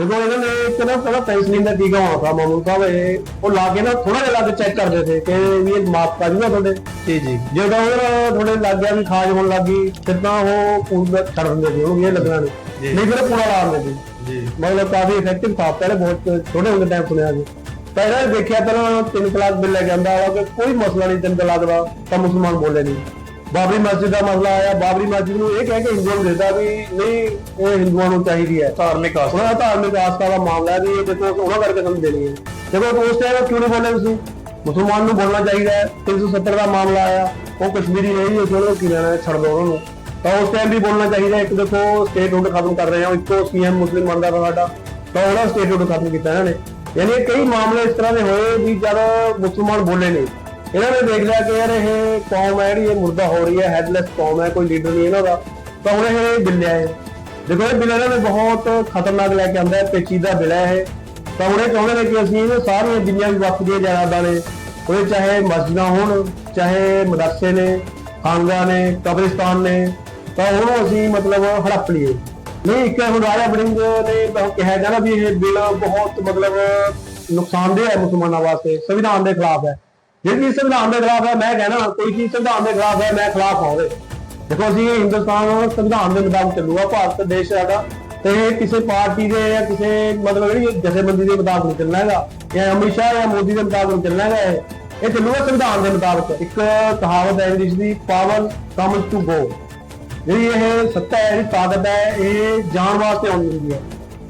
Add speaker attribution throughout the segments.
Speaker 1: ਜਦੋਂ ਇਹਨਾਂ ਨੇ ਇੱਕ ਨਾ ਪਹਿਲਾਂ ਪੈਨਸਲਿਨ ਦਾ ਟੀਕਾ ਹੋਣਾ ਸੀ ਮਾਮੂਨ ਸਾਹਿਬ ਇਹ ਉਹ ਲਾ ਕੇ ਨਾ ਥੋੜਾ ਜਿਹਾ ਲੱਗ ਚੈੱਕ ਕਰਦੇ ਸੀ ਕਿ ਵੀ ਇਹ ਮਾਫ ਕਰ ਜੂਗਾ ਤੁਹਾਡੇ।
Speaker 2: ਜੀ ਜੀ।
Speaker 1: ਜਦੋਂ ਉਹ ਥੋੜੇ ਲੱਗ ਗਿਆ ਵੀ ਖਾਜ ਹੋਣ ਲੱਗੀ ਫਿਰ ਤਾਂ ਉਹ ਪੂਰਾ ਛੱਡ ਦਿੰਦੇ ਸੀ ਉਹਨੂੰ ਇਹ ਲੱਗਣਾ
Speaker 2: ਜੀ।
Speaker 1: ਨਹੀਂ ਨਹੀਂ ਫਿਰ ਪੂਰਾ ਲਾ ਦਿੰਦੇ ਸੀ।
Speaker 2: ਜੀ।
Speaker 1: ਮਤਲਬ ਕਾਫੀ ਇਫੈਕਟਿਵ ਥਾ ਪਹਿਲੇ ਬਹੁਤ ਛੋਟੇ ਹੁੰਦੇ ਟਾਈਮ ਸੁਣਿਆ ਤਾਂ ਇਹਨਾਂ ਨੇ ਦੇਖਿਆ ਪਹਿਲਾਂ ਤਿੰਨ ਤਲਾਕ ਬਿੱਲ ਲੈ ਕੇ ਆਂਦਾ ਵਾ ਕਿ ਕੋਈ ਮਸਲਾ ਨਹੀਂ ਤਿੰਨ ਤਲਾਕ ਦਾ ਤਾਂ ਮੁਸਲਮਾਨ ਬੋਲੇ ਨਹੀਂ। ਬਾਬਰੀ ਮਸਜਿਦ ਦਾ ਮਸਲਾ ਆਇਆ ਬਾਬਰੀ ਮਸਜਿਦ ਨੂੰ ਇਹ ਕਹਿ ਕੇ ਹਿੰਦੂਆਂ ਨੂੰ ਦੇਦਾ ਵੀ ਨਹੀਂ ਇਹ ਹਿੰਦੂਆਂ ਨੂੰ ਚਾਹੀਦੀ ਹੈ।
Speaker 2: ਧਾਰਮਿਕ ਆਸਥਾ
Speaker 1: ਉਹਨਾਂ ਦਾ ਧਾਰਮਿਕ ਆਸਥਾ ਦਾ ਮਾਮਲਾ ਹੈ ਵੀ ਇਹ ਦੇਖੋ ਉਹਨਾਂ ਕਰਕੇ ਸਾਨੂੰ ਦੇਣੀ ਹੈ। ਦੇਖੋ ਉਸ ਟਾਈਮ ਕਿਉਂ ਨਹੀਂ ਬੋਲੇ ਤੁਸੀਂ? ਮੁਸਲਮਾਨ ਨੂੰ ਬੋਲਣਾ ਚਾਹੀਦਾ ਹੈ। 370 ਦਾ ਮਾਮਲਾ ਆਇਆ। ਉਹ ਕਸ਼ਮੀਰੀ ਨਹੀਂ ਉਸ ਨੂੰ ਕੀ ਲੈਣਾ ਹੈ, ਛੱਡ ਦੋ ਉਹਨਾਂ ਨੂੰ। ਤਾਂ ਉਸ ਟਾਈਮ ਵੀ ਬੋਲਣਾ ਚਾਹੀਦਾ ਹੈ। ਇੱਕ ਦੇਖੋ ਸਟੇਟ ਹੁੱਡ ਖਤਮ ਕਰ ਰਹੇ ਹਾਂ। ਇੱਕੋ ਸੀਐਮ ਮੁਸਲਿਮ ਬਣਦਾ ਸਾਡਾ। ਤਾਂ ਉਹਨਾਂ ਸਟੇਟ ਹੁੱਡ ਖਤਮ ਕੀਤਾ ਇਹਨਾਂ ਨੇ। ਯਾਨੀ ਕਈ ਮਾਮਲੇ ਇਸ ਤਰ੍ਹਾਂ ਦੇ ਹੋਏ ਵੀ ਜਦ ਮੁਸਲਮਾਨ ਬੋਲੇ ਨਹੀਂ। ਇਹਨਾਂ ਨੇ ਦੇਖ ਲਿਆ ਕਿ ਯਾਰ ਇਹ ਕੌਮ ਹੈ ਜਿਹੜੀ, ਇਹ ਮੁਰਦਾ ਹੋ ਰਹੀ ਹੈ ਹੈਡਲੈਸ ਕੌਮ ਹੈ, ਕੋਈ ਲੀਡਰ ਨਹੀਂ ਇਹਨਾਂ ਦਾ। ਤਾਂ ਹੁਣ ਇਹ ਬਿੱਲਿਆ ਹੈ ਦੇਖੋ ਇਹ ਬਿੱਲ ਇਹਨਾਂ ਨੇ ਬਹੁਤ ਖਤਰਨਾਕ ਲੈ ਕੇ ਆਂਦਾ ਹੈ, ਪੇਚੀਦਾ ਬਿੱਲ ਹੈ ਇਹ। ਤਾਂ ਹੁਣ ਇਹ ਚਾਹੁੰਦੇ ਨੇ ਕਿ ਅਸੀਂ ਇਹ ਸਾਰੀਆਂ ਜਿੰਨੀਆਂ ਵੀ ਵਕਤ ਦੀਆਂ ਜਾਇਦਾਦਾਂ ਨੇ। ਉਹਦੇ ਚਾਹੇ ਮਸਜਿਦਾਂ ਹੋਣ, ਚਾਹੇ ਮਦਰਸੇ ਨੇ ਖਾਨਗਾ ਨੇ, ਕਬਰਿਸਤਾਨ ਨੇ। ਤਾਂ ਉਹਨੂੰ ਅਸੀਂ ਮਤਲਬ ਹੜੱਪ ਲਈਏ। ਨਹੀਂ, ਇੱਕ ਹੁਣ ਰਾਜਾ ਬੜਿੰਗ ਨੇ ਤਾਂ ਕਿਹਾ ਜਾਂਦਾ ਵੀ ਇਹ ਬਿੱਲ ਬਹੁਤ ਮਤਲਬ ਨੁਕਸਾਨਦੇਹ ਹੈ ਮੁਸਲਮਾਨਾਂ ਵਾਸਤੇ, ਸੰਵਿਧਾਨ ਦੇ ਖਿਲਾਫ ਹੈ। ਜਿਹੜੀ ਚੀਜ਼ ਸੰਵਿਧਾਨ ਦੇ ਖਿਲਾਫ ਹੈ, ਮੈਂ ਕਹਿਣਾ, ਕੋਈ ਚੀਜ਼ ਸੰਵਿਧਾਨ ਦੇ ਖਿਲਾਫ ਹੈ, ਮੈਂ ਖਿਲਾਫ ਹਾਂ ਉਹਦੇ। ਦੇਖੋ ਅਸੀਂ ਹਿੰਦੁਸਤਾਨ ਸੰਵਿਧਾਨ ਦੇ ਮੁਤਾਬਕ ਚੱਲੂਗਾ ਭਾਰਤ ਦੇਸ਼ ਸਾਡਾ ਤੇ ਇਹ ਕਿਸੇ ਪਾਰਟੀ ਦੇ ਜਾਂ ਕਿਸੇ ਮਤਲਬ ਜਿਹੜੀ ਜਥੇਬੰਦੀ ਦੇ ਮੁਤਾਬਕ ਨਹੀਂ ਚੱਲਣਾ ਹੈਗਾ, ਜਾਂ ਅਮਿਤ ਸ਼ਾਹ ਜਾਂ ਮੋਦੀ ਦੇ ਮੁਤਾਬਕ ਚੱਲਣਾ ਹੈਗਾ ਇਹ। ਚੱਲੂਗਾ ਸੰਵਿਧਾਨ ਦੇ ਮੁਤਾਬਕ। ਇੱਕ ਕਹਾਵਤ ਹੈ ਇੰਗਲਿਸ਼ ਦੀ, ਪਾਵਰ ਕਮਸ ਟੂ ਗੋ। ਜਿਹੜੀ ਇਹ ਸੱਤਾ ਹੈ, ਜਿਹੜੀ ਤਾਕਤ ਹੈ, ਇਹ ਜਾਣ ਵਾਸਤੇ ਆਉਣੀ ਹੁੰਦੀ ਹੈ।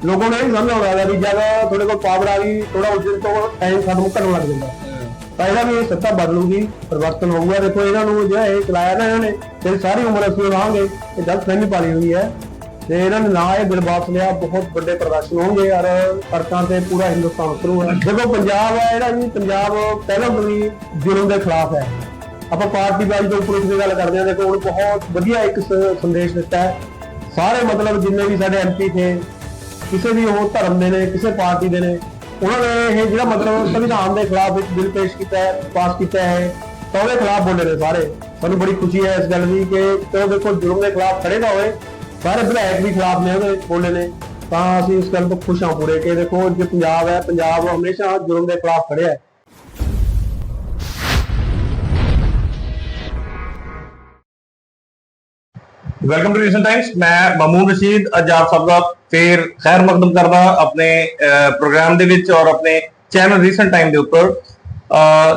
Speaker 1: ਲੋਕਾਂ ਨੂੰ ਇਹ ਨਹੀਂ ਸਮਝ ਆਉਂਦਾ ਵੀ ਜਦ ਤੁਹਾਡੇ ਕੋਲ ਪਾਵਰ ਆ ਗਈ ਥੋੜਾ ਉਸ ਦਿਨ ਤੋਂ ਟਾਈਮ ਖਤਮ ਕਰਨ ਲੱਗ ਜਾਂਦਾ। ਤਾਂ ਇਹਦਾ ਵੀ ਇਹ ਸੱਤਾ ਬਦਲੂਗੀ, ਪਰਿਵਰਤਨ ਹੋਊਗਾ। ਦੇਖੋ, ਇਹਨਾਂ ਨੂੰ ਜਿਹੜਾ ਇਹ ਚਲਾਇਆ ਨਾ ਇਹਨਾਂ ਨੇ ਤੇ ਸਾਰੀ ਉਮਰ ਅਸੀਂ ਰਹਾਂਗੇ ਇਹ ਗਲਤ ਫਹਿਮੀ ਪਾਲੀ ਹੋਈ ਹੈ। ਤੇ ਇਹਨਾਂ ਨੇ ਨਾ ਇਹ ਬਿਲ ਵਾਪਸ ਲਿਆ, ਬਹੁਤ ਵੱਡੇ ਪ੍ਰਦਰਸ਼ਨ ਹੋਣਗੇ। ਔਰ ਸੜਕਾਂ ਤੇ ਪੂਰਾ ਹਿੰਦੁਸਤਾਨ ਉਤਰੂਗਾ ਦੇਖੋ, ਪੰਜਾਬ ਹੈ ਜਿਹੜਾ ਵੀ, ਪੰਜਾਬ ਪਹਿਲਾਂ ਤੋਂ ਵੀ ਜ਼ੁਲਮ ਦੇ ਖਿਲਾਫ ਹੈ। ਆਪਾਂ ਪਾਰਟੀ ਬਾਜੀ ਤੋਂ ਉੱਪਰ ਉੱਠ ਕੇ ਗੱਲ ਕਰਦੇ ਹਾਂ। ਦੇਖੋ, ਹੁਣ ਬਹੁਤ ਵਧੀਆ ਇੱਕ ਸੰਦੇਸ਼ ਦਿੱਤਾ ਹੈ। ਸਾਰੇ ਮਤਲਬ ਜਿੰਨੇ ਵੀ ਸਾਡੇ ਐਮਪੀ ਥੇ, ਕਿਸੇ ਵੀ ਉਹ ਧਰਮ ਦੇ ਨੇ, ਕਿਸੇ ਪਾਰਟੀ ਦੇ ਨੇ ਉਹਨਾਂ ਨੇ ਇਹ ਜਿਹੜਾ ਮਤਲਬ ਸੰਵਿਧਾਨ ਦੇ ਖਿਲਾਫ ਇੱਕ ਬਿੱਲ ਪੇਸ਼ ਕੀਤਾ ਹੈ, ਪਾਸ ਕੀਤਾ ਹੈ, ਤਾਂ ਉਹਦੇ ਖਿਲਾਫ ਬੋਲੇ ਨੇ ਸਾਰੇ। ਸਾਨੂੰ ਬੜੀ ਖੁਸ਼ੀ ਹੈ ਇਸ ਗੱਲ ਦੀ ਕਿ ਉਹ ਦੇਖੋ ਜੁਰਮ ਦੇ ਖਿਲਾਫ ਖੜੇ ਨਾ ਹੋਏ, ਸਾਰੇ ਵਿਧਾਇਕ ਵੀ ਖਿਲਾਫ ਨੇ ਉਹਦੇ, ਬੋਲੇ ਨੇ। ਤਾਂ ਅਸੀਂ ਇਸ ਗੱਲ ਤੋਂ ਖੁਸ਼ ਹਾਂ ਪੂਰੇ ਕਿ ਦੇਖੋ ਜੇ ਪੰਜਾਬ ਹੈ, ਪੰਜਾਬ ਹਮੇਸ਼ਾ ਜ਼ੁਲਮ ਦੇ ਖਿਲਾਫ ਖੜਿਆ ਹੈ।
Speaker 2: ਵੈਲਕਮ ਟੂ ਰੀਸੈਂਟ ਟਾਈਮਸ ਮੈਂ ਮਮੂਨ ਰਸ਼ੀਦ, ਅੱਜ ਆਪ ਸਭ ਦਾ ਫੇਰ ਖੈਰ ਮਕਦਮ ਕਰਦਾ ਆਪਣੇ ਪ੍ਰੋਗਰਾਮ ਦੇ ਵਿੱਚ ਔਰ ਆਪਣੇ ਚੈਨਲ ਰੀਸੈਂਟ ਟਾਈਮ ਦੇ ਉੱਪਰ।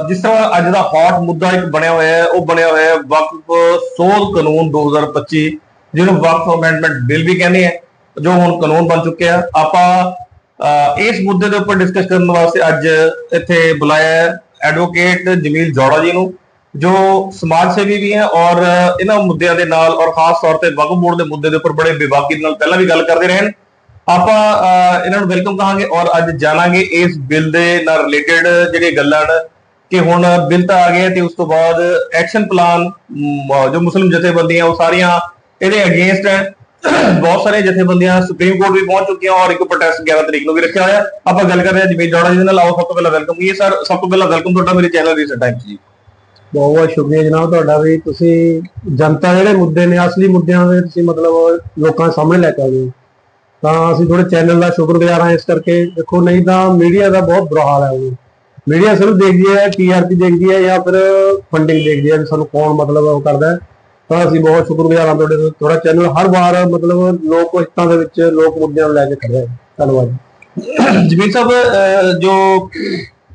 Speaker 2: ਜਿਸ ਤਰ੍ਹਾਂ ਅੱਜ ਦਾ ਹੌਟ ਮੁੱਦਾ ਇੱਕ ਬਣਿਆ ਹੋਇਆ ਹੈ, ਉਹ ਬਣਿਆ ਹੋਇਆ ਹੈ ਵਕਫ ਸੋਧ ਕਾਨੂੰਨ 2025 ਜਿਹਨੂੰ ਵਕਫ ਅਮੈਂਡਮੈਂਟ ਬਿੱਲ ਵੀ ਕਹਿੰਦੇ ਆ, ਜੋ ਹੁਣ ਕਾਨੂੰਨ ਬਣ ਚੁੱਕਿਆ। ਆਪਾਂ ਇਸ ਮੁੱਦੇ ਦੇ ਉੱਪਰ ਡਿਸਕਸ ਕਰਨ ਵਾਸਤੇ ਅੱਜ ਇੱਥੇ ਬੁਲਾਇਆ ਐਡਵੋਕੇਟ ਜਮੀਲ ਜੋੜਾ ਜੀ ਨੂੰ। ਜੋ ਸਮਾਜ ਸੇਵੀ ਵੀ ਹੈ ਔਰ ਇਹਨਾਂ ਮੁੱਦਿਆਂ ਦੇ ਨਾਲ ਔਰ ਖਾਸ ਤੌਰ ਤੇ ਵਕਫ ਬੋਰਡ ਦੇ ਮੁੱਦੇ ਦੇ ਉੱਪਰ ਬੜੇ ਬੇਬਾਕੀ ਨਾਲ ਪਹਿਲਾਂ ਵੀ ਗੱਲ ਕਰਦੇ ਰਹੇ ਹਨ ਆਪਾਂ ਇਹਨਾਂ ਨੂੰ ਵੈਲਕਮ ਕਹਾਂਗੇ ਔਰ ਅੱਜ ਜਾਣਾਂਗੇ ਇਸ ਬਿੱਲ ਦੇ ਨਾਲ ਰਿਲੇਟਡ ਜਿਹੜੇ ਗੱਲਾਂ ਹਨ ਕਿ ਹੁਣ ਬਿੱਲ ਤਾਂ ਆ ਗਿਆ ਤੇ ਉਸ ਤੋਂ ਬਾਅਦ ਐਕਸ਼ਨ ਪਲਾਨ ਜੋ ਮੁਸਲਿਮ ਜਥੇਬੰਦੀਆਂ ਉਹ ਸਾਰੀਆਂ ਇਹਦੇ ਅਗੇਂਸਟ ਹੈ। ਬਹੁਤ ਸਾਰੇ ਜਥੇਬੰਦੀਆਂ ਸੁਪਰੀਮ ਕੋਰਟ ਵੀ ਪਹੁੰਚ ਚੁੱਕੀਆਂ ਔਰ ਇੱਕ ਪ੍ਰੋਟੈਸਟ 11 ਤਰੀਕ ਨੂੰ ਵੀ ਰੱਖਿਆ ਹੋਇਆ। ਆਪਾਂ ਗੱਲ ਕਰ ਰਹੇ ਹਾਂ ਜਮੀਲ ਜੋੜਾ ਜੀ ਦੇ ਨਾਲ। ਆਓ ਸਭ ਤੋਂ ਪਹਿਲਾਂ ਵੈਲਕਮ ਇਹ ਸਰ, ਸਭ ਤੋਂ ਪਹਿਲਾਂ ਵੈਲਕਮ ਤੁਹਾਡਾ ਮੇਰੇ ਚੈਨਲ ਰੀਸੈਂਟ ਟਾਈਮਸ ਜੀ।
Speaker 1: ਬਹੁਤ ਬਹੁਤ ਸ਼ੁਕਰੀਆ ਜਨਾਬ ਤੁਹਾਡਾ ਵੀ ਤੁਸੀਂ ਜਨਤਾ ਜਿਹੜੇ ਮੁੱਦੇ ਨੇ, ਅਸਲੀ ਮੁੱਦਿਆਂ ਦੇ ਤੁਸੀਂ ਮਤਲਬ ਲੋਕਾਂ ਦੇ ਸਾਹਮਣੇ ਲੈ ਕੇ ਆਉਂਦੇ ਹੋ। ਤਾਂ ਅਸੀਂ ਥੋੜੇ ਚੈਨਲ ਦਾ ਸ਼ੁਕਰਗੁਜ਼ਾਰ ਹਾਂ ਇਸ ਕਰਕੇ। ਦੇਖੋ, ਨਹੀਂ ਤਾਂ ਮੀਡੀਆ ਦਾ ਬਹੁਤ ਬੁਰਾ ਹਾਲ ਹੈ ਉਹ ਮੀਡੀਆ ਸਿਰਫ ਦੇਖਦੀ ਹੈ ਟੀਆਰਪੀ ਦੇਖਦੀ ਹੈ ਜਾਂ ਫਿਰ ਫੰਡਿੰਗ ਦੇਖਦੀ ਹੈ ਵੀ ਸਾਨੂੰ ਕੌਣ ਮਤਲਬ ਉਹ ਕਰਦਾ ਤਾਂ ਅਸੀਂ ਬਹੁਤ ਸ਼ੁਕਰਗੁਜ਼ਾਰ ਹਾਂ ਤੁਹਾਡੇ ਤੋਂ। ਤੁਹਾਡਾ ਚੈਨਲ ਹਰ ਵਾਰ ਮਤਲਬ ਲੋਕ ਹਿੱਤਾਂ ਦੇ ਵਿੱਚ ਲੋਕ ਮੁੱਦਿਆਂ ਨੂੰ ਲੈ ਕੇ ਖੜਿਆ ਹੈ ਧੰਨਵਾਦ।
Speaker 2: ਜਮੀਰ ਸਾਹਿਬ ਜੋ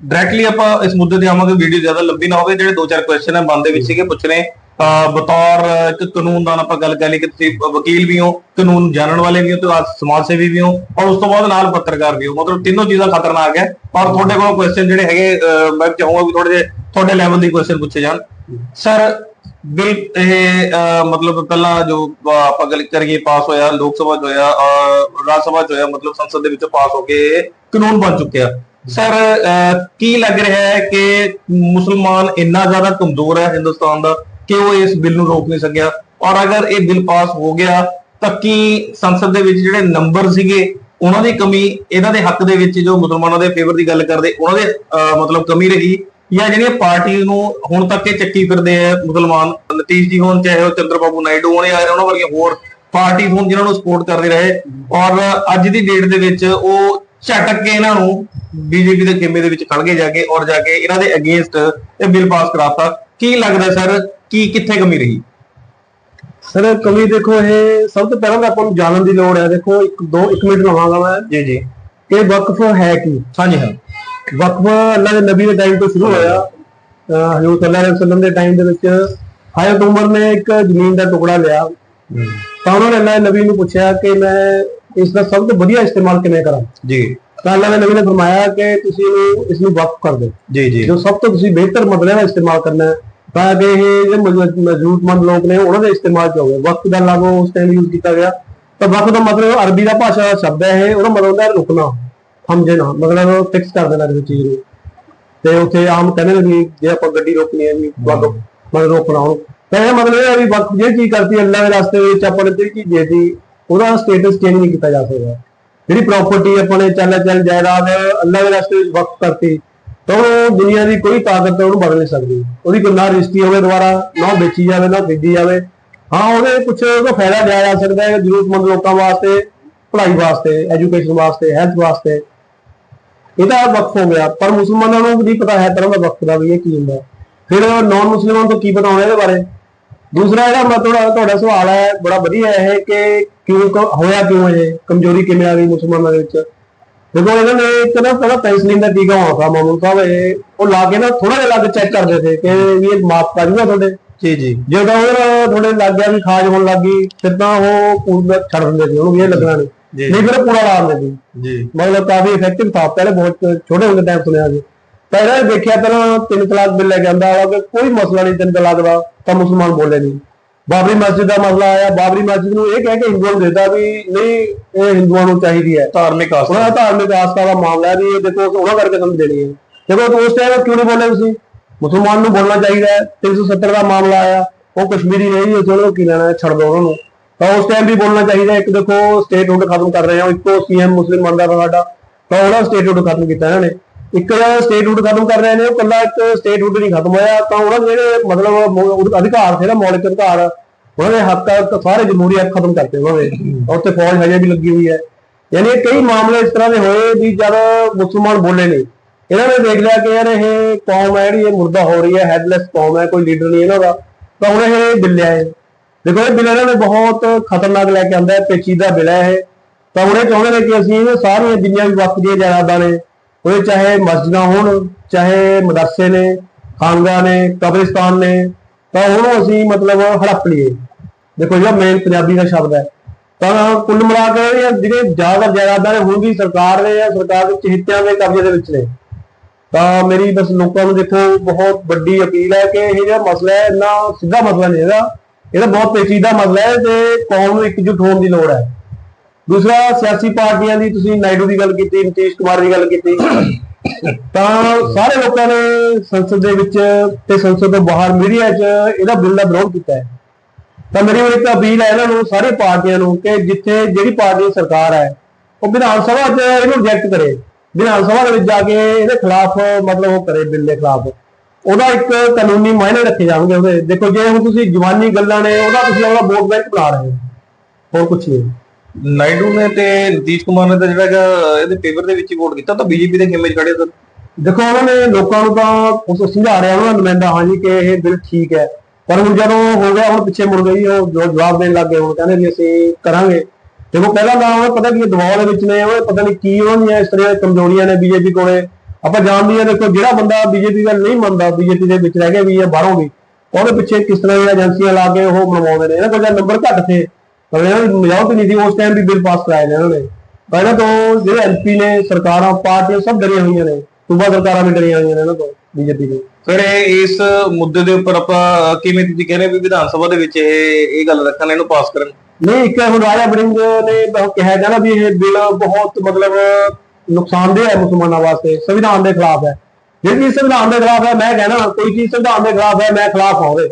Speaker 2: ਡਾਇਰੈਕਟਲੀ ਆਪਾਂ ਇਸ ਮੁੱਦੇ ਤੇ ਆਵਾਂਗੇ ਵੀਡੀਓ ਜ਼ਿਆਦਾ ਲੰਬੀ ਨਾ ਹੋਵੇ, ਜਿਹੜੇ ਦੋ ਚਾਰ ਕੁਐਸਚਨ ਹੈ ਮਨ ਦੇ ਵਿੱਚ ਸੀਗੇ, ਪੁੱਛਣੇ। ਬਤੌਰ ਇੱਕ ਕਾਨੂੰਨਦਾਨ ਆਪਾਂ ਗੱਲ ਕਰ ਲਈ ਕਿ ਤੁਸੀਂ ਵਕੀਲ ਵੀ ਹੋ, ਕਾਨੂੰਨ ਜਾਣਨ ਵਾਲੇ ਵੀ ਹੋ, ਤੇ ਸਮਾਜ ਸੇਵੀ ਵੀ ਹੋ, ਔਰ ਉਸ ਤੋਂ ਬਾਅਦ ਨਾਲ ਪੱਤਰਕਾਰ ਵੀ ਹੋ। ਮਤਲਬ ਤਿੰਨੋਂ ਚੀਜ਼ਾਂ ਖਤਰਨਾਕ ਹੈ ਔਰ ਤੁਹਾਡੇ ਕੋਲ ਕੁਐਸਚਨ ਜਿਹੜੇ ਹੈਗੇ ਮੈਂ ਚਾਹੂੰਗਾ ਵੀ ਥੋੜੇ ਜਿਹੇ ਤੁਹਾਡੇ ਲੈਵਲ ਦੇ ਕੁਐਸਚਨ ਪੁੱਛੇ ਜਾਣ। ਸਰ ਬਿਲ ਇਹ ਮਤਲਬ ਪਹਿਲਾਂ ਜੋ ਆਪਾਂ ਗੱਲ ਕਰੀਏ ਪਾਸ ਹੋਇਆ, ਲੋਕ ਸਭਾ 'ਚ ਹੋਇਆ ਰਾਜ ਸਭਾ 'ਚ ਹੋਇਆ, ਮਤਲਬ ਸੰਸਦ ਦੇ ਵਿੱਚ ਪਾਸ ਹੋ ਕੇ ਕਾਨੂੰਨ ਬਣ ਚੁੱਕਿਆ। ਸਰ ਕੀ ਲੱਗ ਰਿਹਾ ਹੈ ਕਿ ਮੁਸਲਮਾਨ ਇੰਨਾ ਜ਼ਿਆਦਾ ਕਮਜ਼ੋਰ ਹੈ ਹਿੰਦੁਸਤਾਨ ਦਾ ਕਿ ਉਹ ਇਸ ਬਿੱਲ ਨੂੰ ਰੋਕ ਨਹੀਂ ਸਕਿਆ? ਔਰ ਅਗਰ ਇਹ ਬਿੱਲ ਪਾਸ ਹੋ ਗਿਆ, ਤਾਂ ਕੀ ਸੰਸਦ ਦੇ ਵਿੱਚ ਜਿਹੜੇ ਨੰਬਰ ਸੀਗੇ, ਉਹਨਾਂ ਦੀ ਕਮੀ, ਇਹਨਾਂ ਦੇ ਹੱਕ ਦੇ ਵਿੱਚ ਜੋ ਮੁਸਲਮਾਨਾਂ ਦੇ ਫੇਵਰ ਦੀ ਗੱਲ ਕਰਦੇ, ਉਹਨਾਂ ਦੇ ਮਤਲਬ ਕਮੀ ਰਹੀ? ਜਾਂ ਜਿਹੜੀਆਂ ਪਾਰਟੀ ਨੂੰ ਹੁਣ ਤੱਕ ਇਹ ਚੱਕੀ ਫਿਰਦੇ ਆ ਮੁਸਲਮਾਨ, ਨਤੀਸ਼ ਜੀ ਹੋਣ, ਚਾਹੇ ਉਹ ਚੰਦਰ ਬਾਬੂ ਨਾਇਡੂ ਹੋਣ ਜਾਂ ਉਹਨਾਂ ਵਰਗੀਆਂ ਹੋਰ ਪਾਰਟੀ ਹੋਣ ਜਿਨ੍ਹਾਂ ਨੂੰ ਸਪੋਰਟ ਕਰਦੇ ਰਹੇ। ਔਰ ਅੱਜ ਦੀ ਡੇਟ ਦੇ ਵਿੱਚ ਉਹ ਝਟਕ ਕੇ ਇਹਨਾਂ ਨੂੰ ਬੀਜੇਪੀ ਦੇ ਕਿੰਮੇ ਦੇ ਵਿੱਚ ਖੜ ਗਏ ਜਾ ਕੇ ਔਰ ਜਾ ਕੇ ਇਹਨਾਂ ਦੇ ਅਗੇਂਸਟ ਇਹ ਬਿੱਲ ਪਾਸ ਕਰਾਤਾ। ਕੀ ਲੱਗਦਾ ਸਰ? ਕੀ ਕਿੱਥੇ ਕਮੀ ਰਹੀ?
Speaker 1: ਸਰ ਕਮੀ ਦੇਖੋ ਇਹ ਸਭ ਤੋਂ ਪਹਿਲਾਂ ਤਾਂ ਆਪਾਂ ਨੂੰ ਜਾਣਨ ਦੀ ਲੋੜ ਹੈ। ਦੇਖੋ ਇੱਕ ਦੋ ਇੱਕ ਮਿੰਟ ਲਵਾਂਗਾ ਮੈਂ।
Speaker 2: ਜੀ ਜੀ।
Speaker 1: ਕਿ ਵਕਫ ਹੈ ਕੀ?
Speaker 2: ਹਾਂਜੀ ਹਾਂ।
Speaker 1: ਵਕਫ ਅੱਲਾਹ ਦੇ ਨਬੀ ਦੇ ਟਾਈਮ ਤੋਂ ਸ਼ੁਰੂ ਹੋਇਆ। ਹਜ਼ੂਰ ਸੱਲੱਲਾਹੁ ਅਲੈਹਿ ਵਸੱਲਮ ਦੇ ਟਾਈਮ ਦੇ ਵਿੱਚ ਹਾਇਤ ਉਮਰ ਨੇ ਇੱਕ ਜ਼ਮੀਨ ਦਾ ਟੁਕੜਾ ਲਿਆ। ਤਾਂ ਉਹਨਾਂ ਨੇ ਅੱਲਾਹ ਦੇ ਨਬੀ ਨੂੰ ਪੁੱਛਿਆ ਕਿ ਮੈਂ ਇਸ ਦਾ ਸਭ ਤੋਂ ਵਧੀਆ ਇਸਤੇਮਾਲ ਕਿਵੇਂ ਕਰਾਂ?
Speaker 2: ਜੀ।
Speaker 1: ਤਾਂ ਅੱਲਾਹ ਦੇ ਨਬੀ ਨੇ ਫਰਮਾਇਆ ਕਿ ਤੁਸੀਂ ਇਹਨੂੰ ਇਸ ਨੂੰ ਵਕਫ ਕਰ ਦਿਓ।
Speaker 2: ਜੀ ਜੀ।
Speaker 1: ਜੋ ਸਭ ਤੋਂ ਤੁਸੀਂ ਬਿਹਤਰ ਮਤਲਬ ਹੈ ਇਸਤੇਮਾਲ ਕਰਨਾ ਹੈ ਤਾਂ ਕਿ ਇਹ ਜਿਹੜੇ ਮਜ਼ਬੂਤਮੰਦ ਲੋਕ ਨੇ ਉਹਨਾਂ ਦੇ ਇਸਤੇਮਾਲ ਚ ਹੋਵੇ ਵਕਤ ਦਾ ਲਫ਼ਜ਼ ਉਸ ਟਾਈਮ ਯੂਜ਼ ਕੀਤਾ ਗਿਆ। ਤਾਂ ਵਕਤ ਦਾ ਮਤਲਬ ਅਰਬੀ ਦਾ ਭਾਸ਼ਾ ਦਾ ਸ਼ਬਦ ਹੈ ਇਹ ਉਹਦਾ ਮਤਲਬ ਹੈ ਰੁਕਣਾ ਸਮਝਣਾ ਮਤਲਬ ਫਿਕਸ ਕਰ ਦੇਣਾ ਕਿਸੇ ਚੀਜ਼ ਨੂੰ। ਤੇ ਉੱਥੇ ਆਮ ਕਹਿੰਦੇ ਨੇ ਵੀ ਜੇ ਆਪਾਂ ਗੱਡੀ ਰੋਕਣੀ ਹੈ ਵੀ ਵਕਤ ਮਤਲਬ ਰੋਕਣਾ। ਉਹਨੂੰ ਤਾਂ ਇਹ ਮਤਲਬ ਇਹ ਹੈ ਵੀ ਵਕਤ ਜੇ ਚੀਜ਼ ਕਰਤੀ ਅੱਲਾਹ ਦੇ ਰਸਤੇ ਵਿੱਚ ਆਪਾਂ ਨੇ ਜਿਹੜੀ ਚੀਜ਼ ਦੇਤੀ ਉਹਦਾ ਸਟੇਟਸ ਚੇਂਜ ਨਹੀਂ ਕੀਤਾ ਜਾ ਸਕਦਾ। ਜਿਹੜੀ ਪ੍ਰਾਪਰਟੀ ਆਪਾਂ ਚੱਲ ਚੱਲ ਜਾਇਦਾਦ ਅੱਲਾਹ ਦੇ ਰਸਤੇ ਵਿੱਚ ਵਕਤ ਕਰਤੀ, ਤਾਂ ਉਹ ਦੁਨੀਆ ਦੀ ਕੋਈ ਤਾਕਤ ਉਹਨੂੰ ਬਦਲ ਨਹੀਂ ਸਕਦੀ। ਉਹਦੀ ਕੋਈ ਨਾ ਰਜਿਸਟਰੀ ਹੋਵੇ ਦੁਬਾਰਾ, ਨਾ ਵੇਚੀ ਜਾਵੇ, ਨਾ ਖਰੀਦੀ ਜਾਵੇ। ਹਾਂ, ਉਹਦੇ ਕੁਝ ਉਹਦਾ ਫਾਇਦਾ ਲਿਆ ਜਾ ਸਕਦਾ ਹੈ ਜ਼ਰੂਰਤਮੰਦ ਲੋਕਾਂ ਵਾਸਤੇ, ਪੜ੍ਹਾਈ ਵਾਸਤੇ ਐਜੂਕੇਸ਼ਨ ਵਾਸਤੇ ਹੈਲਥ ਵਾਸਤੇ। ਇਹਦਾ ਵਕਫ ਹੋ ਗਿਆ। ਪਰ ਮੁਸਲਮਾਨਾਂ ਨੂੰ ਨਹੀਂ ਪਤਾ ਹੈ ਤਰ੍ਹਾਂ ਦਾ ਵਕਫ ਦਾ ਵੀ ਇਹ ਕੀ ਹੁੰਦਾ। ਫਿਰ ਨਾਨ ਮੁਸਲਮਾਨਾਂ ਤੋਂ ਕੀ ਪਤਾ ਹੋਣਾ ਇਹਦੇ ਬਾਰੇ? ਦੂਸਰਾ ਜਿਹੜਾ ਮੈਂ ਤੁਹਾਡਾ ਤੁਹਾਡਾ ਸਵਾਲ ਹੈ ਬੜਾ ਵਧੀਆ ਹੈ ਕਿ ਕਿਉਂ ਹੋਇਆ ਕਿਉਂ ਇਹ? ਕਮਜ਼ੋਰੀ ਕਿਵੇਂ ਆ ਗਈ ਮੁਸਲਮਾਨਾਂ ਦੇ ਵਿੱਚ? ਦੇਖੋ ਇਹਨਾਂ ਨੇ ਇੱਕ ਨਾ ਪਹਿਲਾਂ ਪੈਨਸਲਿਨ ਦਾ ਟੀਕਾ ਹੋਣਾ ਸੀ ਮਾਮੂਲ ਸਾਹਿਬ ਇਹ ਉਹ ਲਾ ਕੇ ਨਾ ਥੋੜਾ ਜਿਹਾ ਲੱਗ ਚੈੱਕ ਕਰਦੇ ਸੀ ਕਿ ਵੀ ਇਹ ਮਾਪ ਕਰ ਜੂਗਾ ਤੁਹਾਡੇ।
Speaker 2: ਜੀ ਜੀ।
Speaker 1: ਜਦੋਂ ਉਹ ਤੁਹਾਡੇ ਲੱਗ ਗਿਆ ਵੀ ਖਾਜ ਹੋਣ ਲੱਗੀ ਫਿਰ ਤਾਂ ਉਹ ਪੂਰਾ ਛੱਡ ਦਿੰਦੇ ਸੀ ਉਹਨੂੰ ਵੀ ਇਹ ਲੱਗਣਾ ਨਹੀਂ। ਨਹੀਂ ਫਿਰ ਪੂਰਾ ਲਾ ਦਿੰਦੇ ਸੀ।
Speaker 2: ਜੀ।
Speaker 1: ਮਤਲਬ ਕਾਫੀ ਇਫੈਕਟਿਵ ਥਾ ਪਹਿਲੇ ਬਹੁਤ ਛੋਟੇ ਹੁੰਦੇ ਟਾਈਮ ਸੁਣਿਆ ਸੀ। ਪਹਿਲਾਂ ਇਹ ਦੇਖਿਆ ਪਹਿਲਾਂ ਤਿੰਨ ਤਲਾਕ ਬਿੱਲ ਲੈ ਕੇ ਆਂਦਾ ਵਾ ਕਿ ਕੋਈ ਮਸਲਾ ਨਹੀਂ ਤਿੰਨ ਤਲਾਕ ਦਾ ਤਾਂ ਮੁਸਲਮਾਨ ਬੋਲੇ ਨਹੀਂ ਬਾਬਰੀ ਮਸਜਿਦ ਦਾ ਮਸਲਾ ਆਇਆ ਬਾਬਰੀ ਮਸਜਿਦ ਨੂੰ ਇਹ ਕਹਿ ਕੇ ਹਿੰਦੂਆਂ ਨੂੰ ਦੇਤਾ ਵੀ ਨਹੀਂ ਇਹ ਹਿੰਦੂਆਂ ਨੂੰ ਚਾਹੀਦੀ ਹੈ।
Speaker 2: ਧਾਰਮਿਕ ਆਸਥਾ
Speaker 1: ਉਹਨਾਂ ਦਾ ਧਾਰਮਿਕ ਆਸਥਾ ਦਾ ਮਾਮਲਾ ਹੈ ਵੀ ਇਹ ਦੇਖੋ ਉਹਨਾਂ ਕਰਕੇ ਸਮਝ ਦੇਣੀ ਹੈ। ਦੇਖੋ ਉਸ ਟਾਈਮ ਕਿਉਂ ਨਹੀਂ ਬੋਲੇ ਤੁਸੀਂ? ਮੁਸਲਮਾਨ ਨੂੰ ਬੋਲਣਾ ਚਾਹੀਦਾ ਹੈ। 370 ਦਾ ਮਾਮਲਾ ਆਇਆ ਉਹ ਕਸ਼ਮੀਰੀ ਨਹੀਂ ਹੈ ਚਲੋ ਕੀ ਲੈਣਾ ਛੱਡ ਦਿਓ ਉਹਨਾਂ। ਨੂੰ ਤਾਂ ਉਸ ਟਾਈਮ ਵੀ ਬੋਲਣਾ ਚਾਹੀਦਾ। ਇੱਕ ਦੇਖੋ ਸਟੇਟ ਹੁੱਡ ਖਤਮ ਕਰ ਰਹੇ ਹਾਂ ਇੱਕੋ ਸੀਐਮ ਮੁਸਲਿਮ ਵਾ ਸਾਡਾ। ਤਾਂ ਉਹਦਾ ਸਟੇਟ ਹੁੱਡ ਖਤਮ ਕੀਤਾ ਇਹਨਾਂ ਨੇ। ਇੱਕ ਸਟੇਟ ਹੁੱਡ ਖਤਮ ਕਰ ਰਹੇ ਨੇ ਉਹ ਕੱਲਾ ਇੱਕ ਸਟੇਟ ਹੁੱਡ ਨਹੀਂ ਖਤਮ ਹੋਇਆ ਤਾਂ ਉਹਨਾਂ ਦੇ ਜਿਹੜੇ ਮਤਲਬ ਅਧਿਕਾਰ ਥੇ ਨਾ ਮੌਲਿਕ ਅਧਿਕਾਰ ਉਹਨਾਂ ਦੇ ਹੱਕ ਸਾਰੇ ਜਮਹੂਰੀ ਹੱਕ ਖਤਮ ਕਰਤੇ ਉਹਨਾਂ ਦੇ ਉੱਥੇ ਫੌਜ ਹਜੇ ਵੀ ਲੱਗੀ ਹੋਈ ਹੈ। ਯਾਨੀ ਕਈ ਮਾਮਲੇ ਇਸ ਤਰ੍ਹਾਂ ਦੇ ਹੋਏ ਵੀ ਜਦ ਮੁਸਲਮਾਨ ਬੋਲੇ ਨਹੀਂ ਇਹਨਾਂ ਨੇ ਦੇਖ ਲਿਆ ਕਿ ਯਾਰ ਇਹ ਕੌਮ ਹੈ ਜਿਹੜੀ ਇਹ ਮੁਰਦਾ ਹੋ ਰਹੀ ਹੈ ਹੈਡਲੈਸ ਕੌਮ ਹੈ ਕੋਈ ਲੀਡਰ ਨਹੀਂ ਇਹਨਾਂ ਦਾ ਤਾਂ ਹੁਣ ਇਹ ਬਿੱਲ ਹੈ ਦੇਖੋ ਇਹ ਬਿੱਲ ਇਹਨਾਂ ਨੇ ਬਹੁਤ ਖਤਰਨਾਕ ਲੈ ਕੇ ਆਂਦਾ ਹੈ ਪੇਚੀਦਾ ਬਿੱਲ ਹੈ ਇਹ। ਤਾਂ ਹੁਣ ਇਹ ਚਾਹੁੰਦੇ ਨੇ ਕਿ ਅਸੀਂ ਇਹ ਸਾਰੀਆਂ ਜਿੰਨੀਆਂ ਵੀ ਵਕਤ ਦੀਆਂ ਜਾਇਦਾਦਾਂ ਨੇ ਉਹ ਚਾਹੇ ਮਸਜਿਦਾਂ ਹੋਣ, ਚਾਹੇ ਮਦਰਸੇ ਨੇ ਖਾਨਗਾ ਨੇ, ਕਬਰਿਸਤਾਨ ਨੇ, ਤਾਂ ਉਹਨੂੰ ਅਸੀਂ ਮਤਲਬ ਹੜੱਪ ਲਈਏ। ਦੇਖੋ ਜਿਹੜਾ ਮੇਨ ਪੰਜਾਬੀ ਦਾ ਸ਼ਬਦ ਹੈ। ਤਾਂ ਕੁੱਲ ਮਿਲਾ ਕੇ ਇਹ ਜਿਹੜੇ ਜ਼ਿਆਦਾ ਜਾਇਦਾਦਾਂ ਨੇ ਹੁਣ ਵੀ ਸਰਕਾਰ ਨੇ ਜਾਂ ਸਰਕਾਰ ਦੇ ਚਹਿੱਤਿਆਂ ਦੇ ਕਬਜ਼ੇ ਦੇ ਵਿੱਚ ਨੇ। ਤਾਂ ਮੇਰੀ ਬਸ ਲੋਕਾਂ ਨੂੰ ਦੇਖੋ, ਬਹੁਤ ਵੱਡੀ ਅਪੀਲ ਹੈ ਕਿ ਇਹ ਜਿਹੜਾ ਮਸਲਾ ਹੈ, ਇੰਨਾ ਸਿੱਧਾ ਮਸਲਾ ਨਹੀਂ ਹੈਗਾ। ਇਹਦਾ ਬਹੁਤ ਪੇਚੀਦਾ ਮਸਲਾ ਹੈ ਤੇ ਕੌਮ ਨੂੰ ਇਕਜੁੱਟ ਹੋਣ ਦੀ ਲੋੜ ਹੈ। ਦੂਸਰਾ, ਸਿਆਸੀ ਪਾਰਟੀਆਂ ਦੀ ਤੁਸੀਂ ਨਾਇਡੂ ਦੀ ਗੱਲ ਕੀਤੀ ਨਿਤੀਸ਼ ਕੁਮਾਰ ਦੀ ਗੱਲ ਕੀਤੀ। ਤਾਂ ਸਾਰੇ ਲੋਕਾਂ ਨੇ ਸੰਸਦ ਦੇ ਵਿੱਚ ਤੇ ਸੰਸਦ ਤੋਂ ਬਾਹਰ ਮੀਡੀਆ 'ਚ ਇਹਦਾ ਬਿੱਲ ਦਾ ਵਿਰੋਧ ਕੀਤਾ ਹੈ। ਤਾਂ ਮੇਰੀ ਇੱਕ ਅਪੀਲ ਹੈ ਇਹਨਾਂ ਨੂੰ, ਸਾਰੇ ਪਾਰਟੀਆਂ ਨੂੰ, ਕਿ ਜਿੱਥੇ ਜਿਹੜੀ ਪਾਰਟੀ ਦੀ ਸਰਕਾਰ ਹੈ, ਉਹ ਵਿਧਾਨ ਸਭਾ 'ਚ ਇਹਨੂੰ ਰਿਜੈਕਟ ਕਰੇ। ਵਿਧਾਨ ਸਭਾ ਦੇ ਵਿੱਚ ਜਾ ਕੇ ਇਹਦੇ ਖਿਲਾਫ, ਮਤਲਬ ਉਹ ਕਰੇ ਬਿੱਲ ਦੇ ਖਿਲਾਫ। ਉਹਦਾ ਇੱਕ ਕਾਨੂੰਨੀ ਮਾਇਨੇ ਰੱਖੇ ਜਾਣਗੇ ਉਹਦੇ। ਦੇਖੋ, ਜੇ ਹੁਣ ਤੁਸੀਂ ਜਵਾਨੀ ਗੱਲਾਂ ਨੇ, ਉਹਦਾ ਤੁਸੀਂ ਆਪਣਾ ਵੋਟ ਬੈਂਕ ਬਣਾ ਰਹੇ ਹੋ। ਹੋਰ ਕੁਝ ਨਹੀਂ।
Speaker 2: ਨਾਇਡੂ ਨੇ ਤੇ ਨਤੀਸ਼ ਕੁਮਾਰ ਨੇ ਤਾਂ ਜਿਹੜਾ ਹੈਗਾ ਇਹਦੇ ਫੇਵਰ ਦੇ ਵਿੱਚ ਵੋਟ ਕੀਤਾ, ਤਾਂ ਬੀਜੇਪੀ ਦੇ ਕਿੰਮੇ 'ਚ ਖੜੇ ਸਰ?
Speaker 1: ਦੇਖੋ, ਉਹਨਾਂ ਨੇ ਲੋਕਾਂ ਨੂੰ ਤਾਂ ਉਸ ਸਮਝਾ ਰਿਹਾ ਉਹਨਾਂ ਨੁਮਾਇੰਦਾ ਹਾਂਜੀ ਕਿ ਇਹ ਬਿੱਲ ਠੀਕ ਹੈ। ਪਰ ਹੁਣ ਜਦੋਂ ਹੋ ਗਿਆ, ਹੁਣ ਪਿੱਛੇ ਮੁੜ ਗਈ, ਉਹ ਜਵਾਬ ਦੇਣ ਲੱਗ ਗਏ, ਹੁਣ ਕਹਿੰਦੇ ਵੀ ਅਸੀਂ ਕਰਾਂਗੇ। ਦੇਖੋ, ਪਹਿਲਾਂ ਤਾਂ ਉਹ ਪਤਾ ਕੀ ਦਬਾਅ ਦੇ ਵਿੱਚ ਨੇ, ਉਹ ਪਤਾ ਨਹੀਂ ਕੀ ਉਹਨਾਂ ਦੀਆਂ ਇਸ ਤਰ੍ਹਾਂ ਦੀਆਂ ਕਮਜ਼ੋਰੀਆਂ ਨੇ ਬੀਜੇਪੀ ਕੋਲੇ। ਆਪਾਂ ਜਾਣਦੇ ਹਾਂ, ਦੇਖੋ, ਜਿਹੜਾ ਬੰਦਾ ਬੀਜੇਪੀ ਦਾ ਨਹੀਂ ਮੰਨਦਾ ਬੀਜੇਪੀ ਦੇ ਵਿੱਚ ਰਹਿ ਗਿਆ ਵੀ ਜਾਂ ਬਾਹਰੋਂ ਵੀ, ਉਹਦੇ ਪਿੱਛੇ ਕਿਸ ਤਰ੍ਹਾਂ ਦੀਆਂ ਏਜੰਸੀਆਂ ਲਾ ਕੇ ਉਹ ਬਣਵਾਉਂਦੇ ਨੇ, ਇਹਨਾਂ ਕੋਲ ਨੰਬਰ ਘੱਟ ਥੇ। ਪਰ ਇਹਨਾਂ ਦੀ ਮਜਾਉਤ ਨਹੀਂ ਸੀ ਉਸ ਟਾਈਮ ਵੀ ਬਿੱਲ ਪਾਸ ਕਰਾਏ ਨੇ ਇਹਨਾਂ ਨੇ। ਪਹਿਲਾਂ ਤੋਂ ਜਿਹੜੇ ਐਮਪੀ ਨੇ ਸਰਕਾਰਾਂ ਪਾਰਟੀਆਂ ਸਭ ਡਰੀਆਂ ਹੋਈਆਂ ਨੇ। ਸੂਬਾ ਸਰਕਾਰਾਂ ਵੀ ਡਰੀਆਂ ਹੋਈਆਂ ਨੇ ਇਹਨਾਂ ਤੋਂ ਬੀਜੇਪੀ ਤੋਂ।
Speaker 2: ਫਿਰ ਇਹ ਇਸ ਮੁੱਦੇ ਦੇ ਉੱਪਰ ਆਪਾਂ ਕਿਵੇਂ ਤੁਸੀਂ ਕਹਿੰਦੇ ਵੀ ਵਿਧਾਨ ਸਭਾ ਦੇ ਵਿੱਚ ਇਹ ਇਹ ਗੱਲ ਰੱਖਣ ਇਹਨੂੰ ਪਾਸ ਕਰਨ?
Speaker 1: ਨਹੀਂ ਇੱਕ ਹੁਣ ਰਾਜਾ ਬੜਿੰਗ ਨੇ ਬਹੁਤ ਕਿਹਾ ਜਾਣਾ ਵੀ ਇਹ ਬਿੱਲ ਬਹੁਤ ਮਤਲਬ ਨੁਕਸਾਨਦੇਹ ਹੈ ਮੁਸਲਮਾਨਾਂ ਵਾਸਤੇ ਸੰਵਿਧਾਨ ਦੇ ਖਿਲਾਫ ਹੈ। ਜਿਹੜੀ ਚੀਜ਼ ਸੰਵਿਧਾਨ ਦੇ ਖਿਲਾਫ ਹੈ ਮੈਂ ਕਹਿਣਾ ਕੋਈ ਚੀਜ਼ ਸੰਵਿਧਾਨ ਦੇ ਖਿਲਾਫ ਹੈ ਮੈਂ ਖਿਲਾਫ ਹਾਂ ਉਹਦੇ।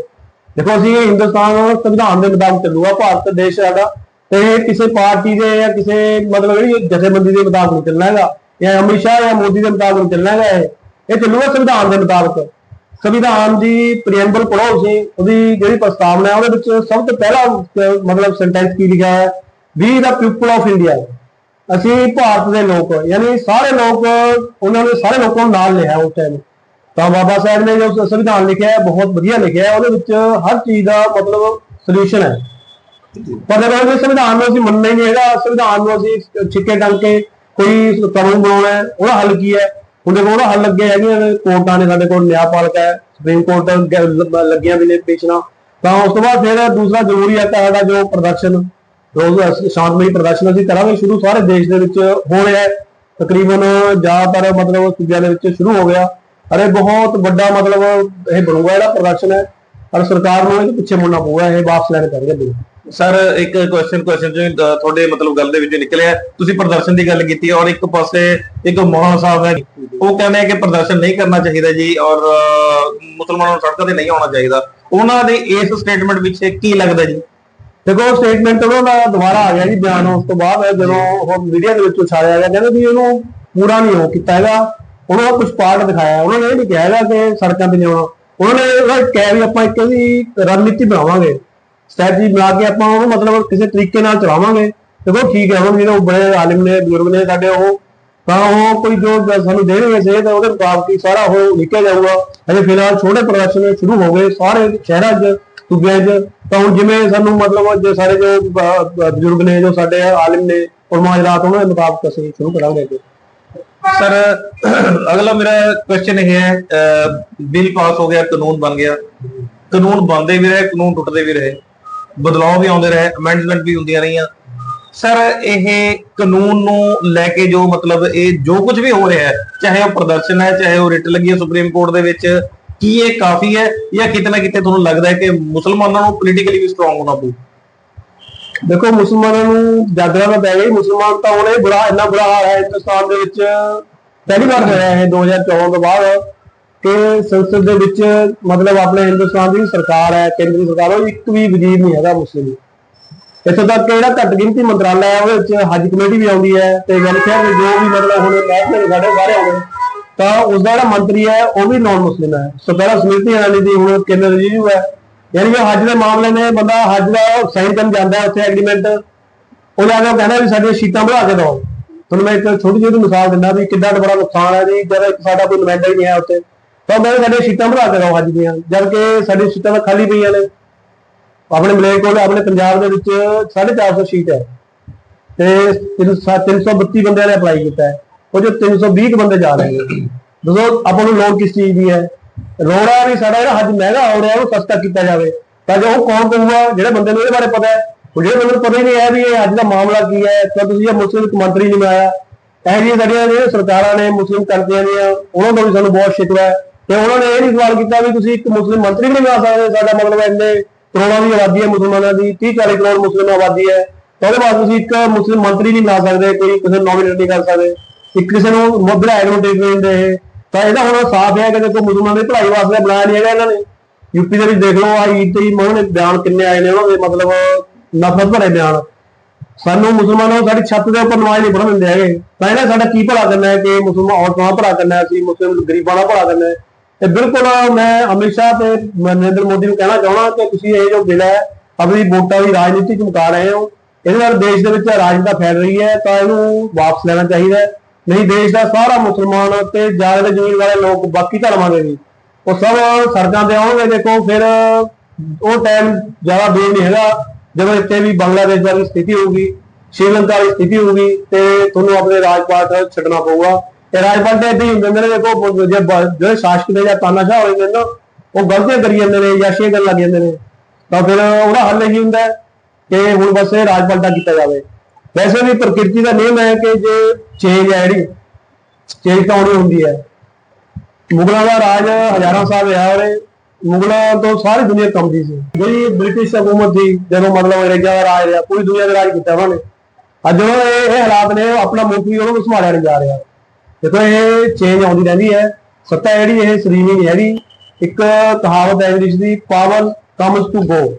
Speaker 1: ਦੇਖੋ ਅਸੀਂ ਹਿੰਦੁਸਤਾਨ ਸੰਵਿਧਾਨ ਦੇ ਮੁਤਾਬਕ ਚੱਲੂਗਾ, ਭਾਰਤ ਦੇਸ਼ ਸਾਡਾ, ਤੇ ਕਿਸੇ ਪਾਰਟੀ ਦੇ ਜਾਂ ਕਿਸੇ ਮਤਲਬ ਜਿਹੜੀ ਜਥੇਬੰਦੀ ਦੇ ਮੁਤਾਬਕ ਨਹੀਂ ਚੱਲਣਾ ਹੈਗਾ, ਜਾਂ ਅਮਿਤ ਸ਼ਾਹ ਜਾਂ ਮੋਦੀ ਦੇ ਮੁਤਾਬਕ ਨਹੀਂ ਚੱਲਣਾ ਹੈਗਾ ਇਹ। ਇਹ ਚੱਲੂਗਾ ਸੰਵਿਧਾਨ ਦੇ ਮੁਤਾਬਕ। ਸੰਵਿਧਾਨ ਦੀ ਪ੍ਰੀਐਮਬਲ ਪੜ੍ਹੋ ਸੀ ਉਹਦੀ ਜਿਹੜੀ ਪ੍ਰਸਤਾਵਨਾ ਹੈ, ਉਹਦੇ ਵਿੱਚ ਸਭ ਤੋਂ ਪਹਿਲਾ, ਮਤਲਬ ਸੈਂਟੈਂਸ ਕੀ ਲਿਖਿਆ ਹੈ? We the people of India ਅਸੀਂ ਭਾਰਤ ਦੇ ਲੋਕ, ਯਾਨੀ ਸਾਰੇ ਲੋਕ, ਉਹਨਾਂ ਨੇ ਸਾਰੇ ਲੋਕਾਂ ਨੂੰ ਨਾਲ ਲਿਆ ਉਸ ਟਾਈਮ ਤਾਂ ਬਾਬਾ ਸਾਹਿਬ ਨੇ ਜੋ ਸੰਵਿਧਾਨ ਲਿਖਿਆ ਹੈ ਬਹੁਤ ਵਧੀਆ ਲਿਖਿਆ ਹੈ ਉਹਦੇ ਵਿੱਚ ਹਰ ਚੀਜ਼ ਦਾ ਮਤਲਬ ਸੋਲੂਸ਼ਨ ਹੈ। ਪਰ ਜਦੋਂ ਇਹ ਸੰਵਿਧਾਨ ਨੂੰ ਅਸੀਂ ਮੰਨਣਾ ਹੀ ਨਹੀਂ ਹੈਗਾ ਸੰਵਿਧਾਨ ਨੂੰ ਅਸੀਂ ਛਿੱਕੇ ਟੰਗ ਕੇ ਕੋਈ ਕਾਨੂੰਨ ਬਣਾਉਣਾ ਹੈ ਉਹਦਾ ਹੱਲ ਕੀ ਹੈ? ਹੁਣ ਦੇਖੋ ਉਹਦਾ ਹੱਲ ਲੱਗੇ ਹੈਗੇ ਨੇ, ਕੋਰਟਾਂ ਨੇ ਸਾਡੇ ਕੋਲ ਨਿਆਂਪਾਲਕਾ ਹੈ ਸੁਪਰੀਮ ਕੋਰਟ ਲੱਗੀਆਂ ਵੀ ਨੇ ਪੇਸ਼ਣਾ ਤਾਂ ਉਸ ਤੋਂ ਬਾਅਦ ਫਿਰ ਦੂਸਰਾ ਜ਼ਰੂਰੀ ਹੈ ਤਾਂ ਸਾਡਾ ਜੋ ਪ੍ਰਦਰਸ਼ਨ ਰੋਜ਼ ਸ਼ਾਂਤਮਈ ਪ੍ਰਦਰਸ਼ਨ ਅਸੀਂ ਕਰਾਂਗੇ ਸ਼ੁਰੂ ਸਾਰੇ ਦੇਸ਼ ਦੇ ਵਿੱਚ ਹੋ ਰਿਹਾ ਹੈ। ਤਕਰੀਬਨ ਜ਼ਿਆਦਾਤਰ ਮਤਲਬ ਸੂਬਿਆਂ ਦੇ ਵਿੱਚ ਸ਼ੁਰੂ ਹੋ ਗਿਆ। ਅਰੇ ਬਹੁਤ ਵੱਡਾ ਮਤਲਬ ਇਹ ਬਣੂਗਾ ਜਿਹੜਾ ਪ੍ਰਦਰਸ਼ਨ ਹੈ। ਔਰ ਸਰਕਾਰ ਨੂੰ ਇਹਦੇ ਪਿੱਛੇ ਮੁੜਨਾ ਪਊਗਾ ਇਹ ਵਾਪਸ ਲੈਣੇ ਪੈਣਗੇ ਬਿੱਲ
Speaker 2: ਸਰ ਇੱਕ ਕੁਐਸਚਨ ਕੁਐਸਚਨ ਜੋ ਤੁਹਾਡੇ ਮਤਲਬ ਗੱਲ ਦੇ ਵਿੱਚੋਂ ਨਿਕਲਿਆ। ਤੁਸੀਂ ਪ੍ਰਦਰਸ਼ਨ ਦੀ ਗੱਲ ਕੀਤੀ ਔਰ ਇੱਕ ਪਾਸੇ ਇੱਕ ਮੌਲਾਨਾ ਸਾਹਿਬ ਹੈ ਉਹ ਕਹਿੰਦੇ ਆ ਕਿ ਪ੍ਰਦਰਸ਼ਨ ਨਹੀਂ ਕਰਨਾ ਚਾਹੀਦਾ ਜੀ ਔਰ ਮੁਸਲਮਾਨਾਂ ਨੂੰ ਸੜਕਾਂ ਤੇ ਨਹੀਂ ਆਉਣਾ ਚਾਹੀਦਾ। ਉਹਨਾਂ ਦੇ ਇਸ ਸਟੇਟਮੈਂਟ ਵਿੱਚ ਕੀ ਲੱਗਦਾ ਜੀ?
Speaker 1: ਦੇਖੋ ਸਟੇਟਮੈਂਟ ਉਹਨਾਂ ਦਾ ਦੁਬਾਰਾ ਆ ਗਿਆ ਜੀ ਬਿਆਨ ਉਸ ਤੋਂ ਬਾਅਦ ਜਦੋਂ ਉਹ ਮੀਡੀਆ ਦੇ ਵਿੱਚ ਉਛਾਲਿਆ ਗਿਆ ਕਹਿੰਦੇ ਵੀ ਉਹਨੂੰ ਪੂਰਾ ਨਹੀਂ ਹੋ ਕੀਤਾ ਹੈਗਾ। ਉਹਨਾਂ ਦਾ ਕੁਝ ਪਾਰਟ ਦਿਖਾਇਆ, ਉਹਨਾਂ ਨੇ ਇਹ ਨਹੀਂ ਕਿਹਾ ਹੈਗਾ ਕਿ ਸੜਕਾਂ ਤੇ ਨਹੀਂ ਆਉਣਾ ਉਹਨਾਂ ਨੇ ਇਹ ਕਿਹਾ ਵੀ ਆਪਾਂ ਇੱਕ ਇਹਦੀ ਰਣਨੀਤੀ ਬਣਾਵਾਂਗੇ। ਸਟ੍ਰੈਟਜੀ ਬਣਾ ਕੇ ਆਪਾਂ ਉਹਨੂੰ ਮਤਲਬ ਕਿਸੇ ਤਰੀਕੇ ਨਾਲ ਚਲਾਵਾਂਗੇ। ਦੇਖੋ ਠੀਕ ਹੈ, ਹੁਣ ਜਿਹੜੇ ਬੜੇ ਆਲਿਮ ਨੇ, ਬਜ਼ੁਰਗ ਨੇ ਸਾਡੇ ਉਹ, ਤਾਂ ਉਹ ਕੋਈ ਜੋ ਸਾਨੂੰ ਦੇਣਗੇ ਸੇ ਤਾਂ ਉਹਦੇ ਮੁਤਾਬਕ ਹੀ ਸਾਰਾ ਉਹ ਲਿਖਿਆ ਜਾਊਗਾ। ਅਜੇ ਫਿਲਹਾਲ ਛੋਟੇ ਪ੍ਰਦਰਸ਼ਨ ਸ਼ੁਰੂ ਹੋ ਗਏ, ਸਾਰੇ ਸ਼ਹਿਰਾਂ 'ਚ ਸੂਬਿਆਂ 'ਚ। ਤਾਂ ਹੁਣ ਜਿਵੇਂ ਸਾਨੂੰ ਮਤਲਬ ਜੇ ਸਾਰੇ ਜੋ ਬਜ਼ੁਰਗ ਨੇ, ਜੋ ਸਾਡੇ ਆਲਿਮ ਨੇ ਔਰ ਮਾਜਰਾਤ ਉਹਨਾਂ ਦੇ ਮੁਤਾਬਕ ਅਸੀਂ ਸ਼ੁਰੂ ਕਰਾਂਗੇ ਅੱਗੇ।
Speaker 2: ਸਰ, ਅਗਲਾ ਮੇਰਾ ਕੁਐਸਚਨ ਇਹ ਹੈ ਬਿੱਲ ਪਾਸ ਹੋ ਗਿਆ, ਕਾਨੂੰਨ ਬਣ ਗਿਆ। ਕਾਨੂੰਨ ਬਣਦੇ ਵੀ ਰਹੇ, ਕਾਨੂੰਨ ਟੁੱਟਦੇ ਵੀ ਰਹੇ। ਬਦਲਾਅ ਵੀ ਆਉਂਦੇ ਰਹੇ ਅਮੈਂਡਮੈਂਟ ਵੀ ਹੁੰਦੀਆਂ ਰਹੀਆਂ। ਸਰ, ਇਹ ਕਾਨੂੰਨ ਨੂੰ ਲੈ ਕੇ ਜੋ ਮਤਲਬ ਇਹ ਜੋ ਕੁਝ ਵੀ ਹੋ ਰਿਹਾ ਹੈ, ਚਾਹੇ ਉਹ ਪ੍ਰਦਰਸ਼ਨ ਹੈ, ਚਾਹੇ ਉਹ ਰਿਟ ਲੱਗੀ ਹੈ ਸੁਪਰੀਮ ਕੋਰਟ ਦੇ ਵਿੱਚ, ਕੀ ਇਹ ਕਾਫੀ ਹੈ ਜਾਂ ਕਿਤੇ ਨਾ ਕਿਤੇ ਤੁਹਾਨੂੰ ਲੱਗਦਾ ਹੈ ਕਿ ਮੁਸਲਮਾਨਾਂ ਨੂੰ ਪੋਲੀਟੀਕਲੀ ਵੀ ਸਟਰੋਂਗ ਹੋਣਾ ਪਊ?
Speaker 1: ਦੇਖੋ ਮੁਸਲਮਾਨਾਂ ਨੂੰ ਜਾਗਰਾ ਤਾਂ ਪੈ ਗਈ, ਮੁਸਲਮਾਨ ਤਾਂ ਉਹਨੇ ਬੁਰਾ, ਇੰਨਾ ਬੁਰਾ ਹਾਲ ਹੈ ਹਿੰਦੁਸਤਾਨ ਦੇ ਵਿੱਚ, ਪਹਿਲੀ ਵਾਰ ਹੋਇਆ ਇਹ 2014 ਤੋਂ ਬਾਅਦ ਕਿ ਸੰਸਦ ਦੇ ਵਿੱਚ ਮਤਲਬ ਆਪਣੇ ਹਿੰਦੁਸਤਾਨ ਦੀ ਸਰਕਾਰ ਹੈ, ਕੇਂਦਰੀ ਸਰਕਾਰ, ਉਹ ਇੱਕ ਵੀ ਵਜ਼ੀਰ ਨਹੀਂ ਹੈਗਾ ਮੁਸਲਿਮ। ਇੱਥੋਂ ਤੱਕ ਕਿ ਜਿਹੜਾ ਘੱਟ ਗਿਣਤੀ ਮੰਤਰਾਲਾ ਹੈ, ਉਹਦੇ ਵਿੱਚ ਹਜ ਕਮੇਟੀ ਵੀ ਆਉਂਦੀ ਹੈ ਤੇ ਵੈਲਫੇਅਰ ਦੇ ਜੋ ਵੀ ਮਤਲਬ ਹੁਣ ਮਹਿਕਮੇ ਸਾਡੇ ਸਾਰੇ ਆਉਂਦੇ ਤਾਂ ਉਸ ਦਾ ਜਿਹੜਾ ਮੰਤਰੀ ਹੈ, ਉਹ ਵੀ ਨਾਨ ਮੁਸਲਿਮ ਹੈ। ਸੋ ਪਹਿਲਾਂ ਸਮਿਤੀ ਇਰਾਨੀ ਦੀ ਹੁਣ ਕੇਂਦਰ ਰਜੀਵ ਹੈ ਯਾਨੀ ਕਿ ਹੱਜ ਦੇ ਮਾਮਲੇ ਨੇ ਬੰਦਾ ਹੱਜ ਦਾ ਸਾਈਨ ਕਰਨ ਜਾਂਦਾ ਉੱਥੇ ਐਗਰੀਮੈਂਟ ਉਹ ਜਾ ਕੇ ਕਹਿੰਦਾ ਵੀ ਸਾਡੀਆਂ ਸ਼ੀਟਾਂ ਵਧਾ ਕੇ ਦਿਓ। ਤੁਹਾਨੂੰ ਮੈਂ ਇੱਕ ਛੋਟੀ ਜਿਹੀ ਮਿਸਾਲ ਦਿੰਦਾ ਵੀ ਕਿੱਦਾਂ ਬੜਾ ਨੁਕਸਾਨ ਹੈ ਜੀ, ਜਦ ਸਾਡਾ ਕੋਈ ਨੁਮਾਇੰਦਾ ਹੀ ਨਹੀਂ ਹੈ ਉੱਥੇ। ਤਾਂ ਮੈਂ ਸਾਡੀਆਂ ਸ਼ੀਟਾਂ ਬਣਾ ਕੇ ਦਿਓ ਹੱਜ ਦੀਆਂ, ਜਦ ਕਿ ਸਾਡੀਆਂ ਸ਼ੀਟਾਂ ਤਾਂ ਖਾਲੀ ਪਈਆਂ ਨੇ। ਆਪਣੇ ਮਲੇਕ ਕੋਲ, ਆਪਣੇ ਪੰਜਾਬ ਦੇ ਵਿੱਚ 450 ਸ਼ੀਟ ਹੈ। ਤੇ 332 ਬੰਦਿਆਂ ਨੇ ਅਪਲਾਈ ਕੀਤਾ ਹੈ। ਉਹ ਜੋ 320 ਕੁ ਬੰਦੇ ਜਾ ਰਹੇ ਨੇ। ਦੱਸੋ ਆਪਾਂ ਨੂੰ ਲੋਨ ਕਿਸ ਚੀਜ਼ ਦੀ ਹੈ? ਲੋੜ ਵੀ ਸਾਡਾ ਜਿਹੜਾ ਹੱਜ ਮਹਿੰਗਾ ਹੋ ਰਿਹਾ, ਉਹਨੂੰ ਸਸਤਾ ਕੀਤਾ ਜਾਵੇ। ਤਾਂ ਜੋ ਉਹ ਕੌਣ ਕਹੂਗਾ ਜਿਹੜੇ ਬੰਦੇ ਨੂੰ ਇਹਦੇ ਬਾਰੇ ਪਤਾ ਹੈ। ਉਹ ਜਿਹੜੇ ਬੰਦੇ ਨੂੰ ਪਤਾ ਹੀ ਨਹੀਂ ਹੈ ਵੀ ਇਹ ਅੱਜ ਦਾ ਮਾਮਲਾ ਕੀ ਹੈ, ਤਾਂ ਤੁਸੀਂ ਇਹ ਮੁਸਲਿਮ ਮੰਤਰੀ ਨਹੀਂ ਬਣਾਇਆ। ਇਹ ਜੀ ਸਾਡੀਆਂ ਜਿਹੜੀਆਂ ਸਰਕਾਰਾਂ ਨੇ, ਮੁਸਲਿਮ ਕੰਟਰੀਆਂ ਦੀਆਂ, ਉਹਨਾਂ ਤੋਂ ਵੀ ਸਾਨੂੰ ਬਹੁਤ ਸ਼ਿਕਵਾ ਹੈ। ਤੇ ਉਹਨਾਂ ਨੇ ਇਹ ਨਹੀਂ ਸਵਾਲ ਕੀਤਾ ਵੀ ਤੁਸੀਂ ਇੱਕ ਮੁਸਲਿਮ ਮੰਤਰੀ ਵੀ ਨਹੀਂ ਬਣਾ ਸਕਦੇ, ਸਾਡਾ ਮਤਲਬ ਇੰਨੇ ਕਰੋੜਾਂ ਦੀ ਆਬਾਦੀ ਹੈ ਮੁਸਲਮਾਨਾਂ ਦੀ 30 40 ਕਰੋੜ ਮੁਸਲਿਮ ਆਬਾਦੀ ਹੈ। ਤਾਂ ਉਹਦੇ ਬਾਅਦ ਤੁਸੀਂ ਇੱਕ ਮੁਸਲਿਮ ਮੰਤਰੀ ਨਹੀਂ ਬਣਾ ਸਕਦੇ, ਕੋਈ ਕਿਸੇ ਨੂੰ ਨੋਮੀਨੇਟ ਨਹੀਂ ਕਰ ਸਕਦੇ। ਇੱਕ ਕਿਸੇ ਨੂੰ ਵਿਧਾਇਕ ਨੂੰ ਦੇ ਤਾਂ ਇਹਦਾ ਹੁਣ ਸਾਫ਼ ਹੈ ਕਿ ਦੇਖੋ ਮੁਸਲਮਾਨਾਂ ਦੀ ਭਲਾਈ ਵਾਸਤੇ ਬਣਾਇਆ ਨਹੀਂ ਹੈਗਾ ਇਹਨਾਂ ਨੇ। ਯੂਪੀ ਦੇ ਵਿੱਚ ਦੇਖ ਲਓ ਆ ਈਦ ਤੇ ਮੋਹਨ ਬਿਆਨ ਕਿੰਨੇ ਆਏ ਨੇ ਉਹਨਾਂ ਦੇ, ਮਤਲਬ ਨਫ਼ਰਤ ਭਰੇ ਬਿਆਨ। ਸਾਨੂੰ ਮੁਸਲਮਾਨਾਂ ਨੂੰ ਸਾਡੀ ਛੱਤ ਦੇ ਉੱਪਰ ਨਮਾਜ਼ ਨਹੀਂ ਪੜ੍ਹਨ ਦਿੰਦੇ ਹੈਗੇ। ਤਾਂ ਇਹਨਾਂ ਸਾਡਾ ਕੀ ਭਲਾ ਕਰਨਾ ਹੈ ਕਿ ਮੁਸਲਮਾਨ ਔਰਤਾਂ ਦਾ ਭਲਾ ਕਰਨਾ ਹੈ, ਅਸੀਂ ਮੁਸਲਿਮ ਗਰੀਬਾਂ ਦਾ ਭਲਾ ਕਰਨਾ ਹੈ। ਤੇ ਬਿਲਕੁਲ ਮੈਂ ਅਮਿਤ ਸ਼ਾਹ ਤੇ ਨਰਿੰਦਰ ਮੋਦੀ ਨੂੰ ਕਹਿਣਾ ਚਾਹਣਾ ਕਿ ਤੁਸੀਂ ਇਹ ਜੋ ਬਿੱਲ ਹੈ, ਆਪਣੀ ਵੋਟਾਂ ਦੀ ਰਾਜਨੀਤੀ ਚਮਕਾ ਰਹੇ ਹੋ। ਇਹਦੇ ਨਾਲ ਦੇਸ਼ ਦੇ ਵਿੱਚ ਰਾਜਨੀਤੀ ਫੈਲ ਰਹੀ ਹੈ, ਤਾਂ ਇਹਨੂੰ ਵਾਪਸ ਲੈਣਾ ਚਾਹੀਦਾ ਹੈ। ਨਹੀਂ, ਦੇਸ਼ ਦਾ ਸਾਰਾ ਮੁਸਲਮਾਨ ਤੇ ਜ਼ਿਆਦਾ ਜ਼ਮੀਨ ਵਾਲੇ ਲੋਕ ਬਾਕੀ ਧਰਮਾਂ ਦੇ ਵੀ। ਉਹ ਸਭ ਸੜਕਾਂ ਤੇ ਆਉਣਗੇ, ਦੇਖੋ, ਫਿਰ ਉਹ ਟਾਈਮ ਜ਼ਿਆਦਾ ਦੂਰ ਨਹੀਂ ਹੈਗਾ, ਜਦੋਂ ਇੱਥੇ ਵੀ ਬੰਗਲਾਦੇਸ਼ ਵਾਲੀ ਸਥਿਤੀ ਹੋਊਗੀ, ਸ਼੍ਰੀਲੰਕਾ ਵਾਲੀ ਸਥਿਤੀ ਹੋਊਗੀ, ਤੇ ਤੁਹਾਨੂੰ ਆਪਣੇ ਰਾਜਪਾਟ ਛੱਡਣਾ ਪਊਗਾ। ਤੇ ਰਾਜਪਾਟ ਤੇ ਏਦਾਂ ਹੀ ਹੁੰਦੇ ਨੇ, ਦੇਖੋ ਜੇ ਜਿਹੜੇ ਸ਼ਾਸਕ ਨੇ ਜਾਂ ਤਾਨਾਸ਼ਾਹ ਹੋਏ ਨੇ ਨਾ, ਉਹ ਗਲਤੀਆਂ ਕਰੀ ਜਾਂਦੇ ਨੇ ਜਾਂ ਸ਼ੇ ਕਰਨ ਲੱਗ ਜਾਂਦੇ ਨੇ। ਤਾਂ ਫਿਰ ਉਹਦਾ ਹੱਲ ਇਹੀ ਹੁੰਦਾ ਕਿ ਹੁਣ ਬਸ ਇਹ ਰਾਜਪਾਲਟਾ ਕੀਤਾ ਜਾਵੇ। ਵੈਸੇ ਵੀ ਪ੍ਰਕਿਰਤੀ ਦਾ ਨਿਯਮ ਹੈ ਕਿ ਜੇ ਚੇਂਜ ਹੈ ਜਿਹੜੀ, ਚੇਂਜ ਤਾਂ ਆਉਣੀ ਹੁੰਦੀ ਹੈ। ਮੁਗਲਾਂ ਦਾ ਰਾਜ ਹਜ਼ਾਰਾਂ ਸਾਲ ਰਿਹਾ ਔਰ ਮੁਗਲਾਂ ਤੋਂ ਸਾਰੀ ਦੁਨੀਆ ਕੰਬਦੀ ਸੀ। ਜਿਹੜੀ ਬ੍ਰਿਟਿਸ਼ ਹਕੂਮਤ ਸੀ, ਜਦੋਂ ਮਤਲਬ ਅੰਗਰੇਜ਼ਾਂ ਦਾ ਰਾਜ ਰਿਹਾ, ਪੂਰੀ ਦੁਨੀਆ ਦਾ ਰਾਜ ਕੀਤਾ ਉਹਨਾਂ ਨੇ। ਅੱਜ ਉਹਨਾਂ ਇਹ ਹਾਲਾਤ ਨੇ ਆਪਣਾ ਮੁਲਕ ਵੀ ਉਹਨੂੰ ਸੰਭਾਲਿਆ ਨਹੀਂ ਜਾ ਰਿਹਾ। ਦੇਖੋ, ਇਹ ਚੇਂਜ ਆਉਂਦੀ ਰਹਿੰਦੀ ਹੈ। ਸੱਤਾ ਜਿਹੜੀ, ਇਹ ਸਰੀਮੀ ਜਿਹੜੀ ਇੱਕ ਕਹਾਵਤ ਹੈ ਇੰਗਲਿਸ਼ ਦੀ ਪਾਵਰ ਕਮਸ ਟੂ ਗੋ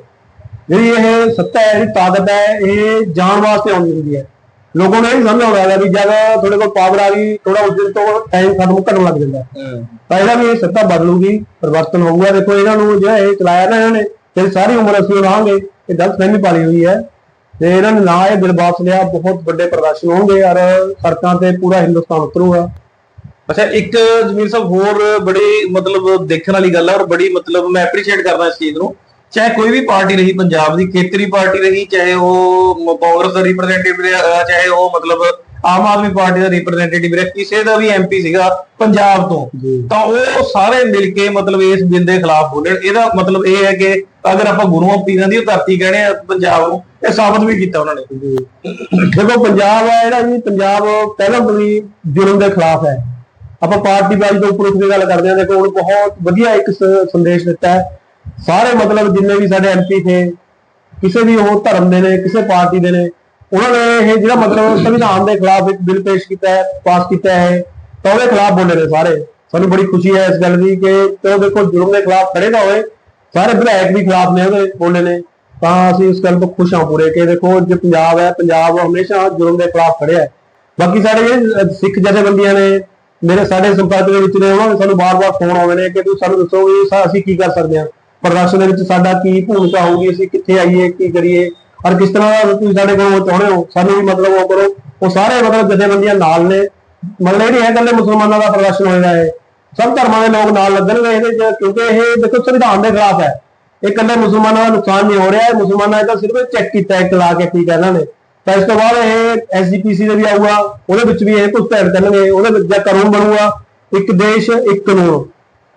Speaker 1: ਜਿਹੜੀ ਇਹ ਸੱਤਾ ਹੈ ਜਿਹੜੀ ਤਾਕਤ ਹੈ ਇਹ ਜਾਣ ਵਾਸਤੇ ਆਉਂਦੀ ਹੁੰਦੀ ਹੈ। ਲੋਕਾਂ ਨੂੰ ਇਹ ਸਮਝ ਆਉਂਦਾ ਹੈ ਵੀ ਜਦ ਤੁਹਾਡੇ ਕੋਲ ਪਾਵਰ ਆ ਗਈ ਥੋੜਾ ਉਸ ਦਿਨ ਤੋਂ ਟਾਈਮ ਖਤਮ ਘਟਣ ਲੱਗ ਜਾਂਦਾ ਤਾਂ ਇਹਦਾ ਵੀ ਇਹ ਸੱਤਾ ਬਦਲੂਗੀ ਪਰਿਵਰਤਨ ਹੋਊਗਾ। ਦੇਖੋ ਇਹਨਾਂ ਨੂੰ ਜਿਹੜਾ ਇਹ ਚਲਾਇਆ ਨਾ ਇਹਨਾਂ ਨੇ ਤੇ ਸਾਰੀ ਉਮਰ ਅਸੀਂ ਰਹਾਂਗੇ ਇਹ ਗਲਤ ਫਹਿਮੀ ਪਾਲੀ ਹੋਈ ਹੈ। ਤੇ ਇਹਨਾਂ ਨੇ ਨਾ ਇਹ ਬਿੱਲ ਵਾਪਸ ਲਿਆ ਬਹੁਤ ਵੱਡੇ ਪ੍ਰਦਰਸ਼ਨ ਹੋਣਗੇ ਔਰ ਸੜਕਾਂ ਤੇ ਪੂਰਾ ਹਿੰਦੁਸਤਾਨ ਉਤਰੂਗਾ।
Speaker 2: ਅੱਛਾ ਇੱਕ ਜਮੀਰ ਸਾਹਿਬ ਹੋਰ ਬੜੀ ਮਤਲਬ ਦੇਖਣ ਵਾਲੀ ਗੱਲ ਹੈ ਔਰ ਬੜੀ ਮਤਲਬ ਮੈਂ ਐਪਰੀਸ਼ੀਏਟ ਕਰਦਾ ਇਸ ਚੀਜ਼ ਨੂੰ। ਚਾਹੇ ਕੋਈ ਵੀ ਪਾਰਟੀ ਰਹੀ ਪੰਜਾਬ ਦੀ ਖੇਤਰੀ ਪਾਰਟੀ ਰਹੀ ਚਾਹੇ ਉਹ ਕਾਂਗਰਸ ਦਾ ਰਿਪਰੈਜ਼ੈਂਟੇਟਿਵ ਰਿਹਾ ਚਾਹੇ ਉਹ ਮਤਲਬ ਆਮ ਆਦਮੀ ਪਾਰਟੀ ਦਾ ਰਿਪਰੈਜ਼ੈਂਟੇਟਿਵ ਰਿਹਾ ਕਿਸੇ ਦਾ ਵੀ ਐਮਪੀ ਸੀਗਾ ਪੰਜਾਬ ਤੋਂ ਤਾਂ ਉਹ ਸਾਰੇ ਮਿਲ ਕੇ ਮਤਲਬ ਇਸ ਬਿੱਲ ਦੇ ਖਿਲਾਫ ਬੋਲਣ। ਇਹਦਾ ਮਤਲਬ ਇਹ ਹੈ ਕਿ ਅਗਰ ਆਪਾਂ ਗੁਰੂਆਂ ਪੀਰਾਂ ਦੀ ਧਰਤੀ ਕਹਿੰਦੇ ਆ ਪੰਜਾਬ ਨੂੰ ਇਹ ਸਾਬਤ ਵੀ ਕੀਤਾ ਉਹਨਾਂ ਨੇ।
Speaker 1: ਦੇਖੋ ਪੰਜਾਬ ਹੈ ਜਿਹੜਾ ਜੀ ਪੰਜਾਬ ਪਹਿਲਾਂ ਤੋਂ ਹੀ ਜ਼ੁਲਮ ਦੇ ਖਿਲਾਫ ਹੈ। ਆਪਾਂ ਪਾਰਟੀ ਬਾਜੀ ਤੋਂ ਉੱਪਰ ਉੱਠ ਕੇ ਗੱਲ ਕਰਦੇ ਹਾਂ ਦੇਖੋ ਹੁਣ ਬਹੁਤ ਵਧੀਆ ਇੱਕ ਸੰਦੇਸ਼ ਦਿੱਤਾ ਹੈ। ਸਾਰੇ ਮਤਲਬ ਜਿੰਨੇ ਵੀ ਸਾਡੇ ਐਮਪੀ ਥੇ, ਕਿਸੇ ਵੀ ਉਹ ਧਰਮ ਦੇ ਨੇ, ਕਿਸੇ ਪਾਰਟੀ ਦੇ ਨੇ, ਉਹਨਾਂ ਨੇ ਇਹ ਜਿਹੜਾ ਮਤਲਬ ਸੰਵਿਧਾਨ ਦੇ ਖਿਲਾਫ ਇੱਕ ਬਿੱਲ ਪੇਸ਼ ਕੀਤਾ ਹੈ, ਪਾਸ ਕੀਤਾ ਹੈ, ਤਾਂ ਉਹਦੇ ਖਿਲਾਫ ਬੋਲੇ ਨੇ ਸਾਰੇ। ਸਾਨੂੰ ਬੜੀ ਖੁਸ਼ੀ ਹੈ ਇਸ ਗੱਲ ਦੀ ਕਿ ਤੇ ਉਹ ਦੇਖੋ ਜ਼ੁਲਮ ਦੇ ਖਿਲਾਫ ਖੜੇ ਨਾ ਹੋਏ, ਸਾਰੇ ਵਿਧਾਇਕ ਵੀ ਖਿਲਾਫ ਨੇ ਉਹਦੇ, ਬੋਲੇ ਨੇ। ਤਾਂ ਅਸੀਂ ਇਸ ਗੱਲ ਤੋਂ ਖੁਸ਼ ਹਾਂ ਪੂਰੇ ਕਿ ਦੇਖੋ ਜੇ ਪੰਜਾਬ ਹੈ, ਪੰਜਾਬ ਹਮੇਸ਼ਾ ਜ਼ੁਲਮ ਦੇ ਖਿਲਾਫ ਖੜਿਆ ਹੈ। ਬਾਕੀ ਸਾਡੇ ਜਿਹੜੇ ਸਿੱਖ ਜਥੇਬੰਦੀਆਂ ਨੇ, ਮੇਰੇ ਸਾਡੇ ਸੰਪਰਕ ਦੇ ਵਿੱਚ ਨੇ, ਉਹਨਾਂ ਨੇ ਸਾਨੂੰ ਬਾਰ-ਬਾਰ ਫੋਨ ਆਉਂਦੇ ਨੇ ਕਿ ਤੁਸੀਂ ਸਾਨੂੰ ਦੱਸੋ ਵੀ ਅਸੀਂ ਕੀ ਕਰ ਸਕਦੇ ਹਾਂ। ਪ੍ਰਦਰਸ਼ਨ ਦੇ ਵਿੱਚ ਸਾਡਾ ਕੀ ਭੂਮਿਕਾ ਹੋਊਗੀ, ਅਸੀਂ ਕਿੱਥੇ ਆਈਏ, ਕੀ ਕਰੀਏ, ਔਰ ਕਿਸ ਤਰ੍ਹਾਂ ਦਾ ਤੁਸੀਂ ਸਾਡੇ ਕੋਲ ਚਾਹੁੰਦੇ ਹੋ, ਸਾਨੂੰ ਵੀ ਮਤਲਬ ਉਹ ਕਰੋ। ਉਹ ਸਾਰੇ ਮਤਲਬ ਜਥੇਬੰਦੀਆਂ ਨਾਲ ਨੇ। ਮਤਲਬ ਇਹ ਨਹੀਂ ਹੈ ਇਕੱਲੇ ਮੁਸਲਮਾਨਾਂ ਦਾ ਪ੍ਰਦਰਸ਼ਨ ਹੋਏਗਾ ਇਹ ਸਭ ਧਰਮਾਂ ਦੇ ਲੋਕ ਨਾਲ ਲੱਗਣਗੇ ਇਹਦੇ 'ਚ, ਕਿਉਂਕਿ ਇਹ ਦੇਖੋ ਸੰਵਿਧਾਨ ਦੇ ਖਿਲਾਫ ਹੈ। ਇਹ ਇਕੱਲੇ ਮੁਸਲਮਾਨਾਂ ਦਾ ਨੁਕਸਾਨ ਨਹੀਂ ਹੋ ਰਿਹਾ, ਇਹ ਮੁਸਲਮਾਨਾਂ ਦਾ ਸਿਰਫ ਚੈੱਕ ਕੀਤਾ ਇੱਕ ਲਾ ਕੇ ਠੀਕ ਹੈ ਇਹਨਾਂ ਨੇ ਤਾਂ ਇਸ ਤੋਂ ਬਾਅਦ ਇਹ ਐਸਜੀਪੀਸੀ ਦੇ ਵੀ ਆਊਗਾ, ਉਹਦੇ ਵਿੱਚ ਵੀ ਇਹ ਕੁਝ ਭੈਣ ਕਰਨਗੇ, ਉਹਦੇ ਵਿੱਚ ਜਾਂ ਕਾਨੂੰਨ ਬਣੂਗਾ। ਇੱਕ ਦੇਸ਼, ਇੱਕ ਕਾਨੂੰਨ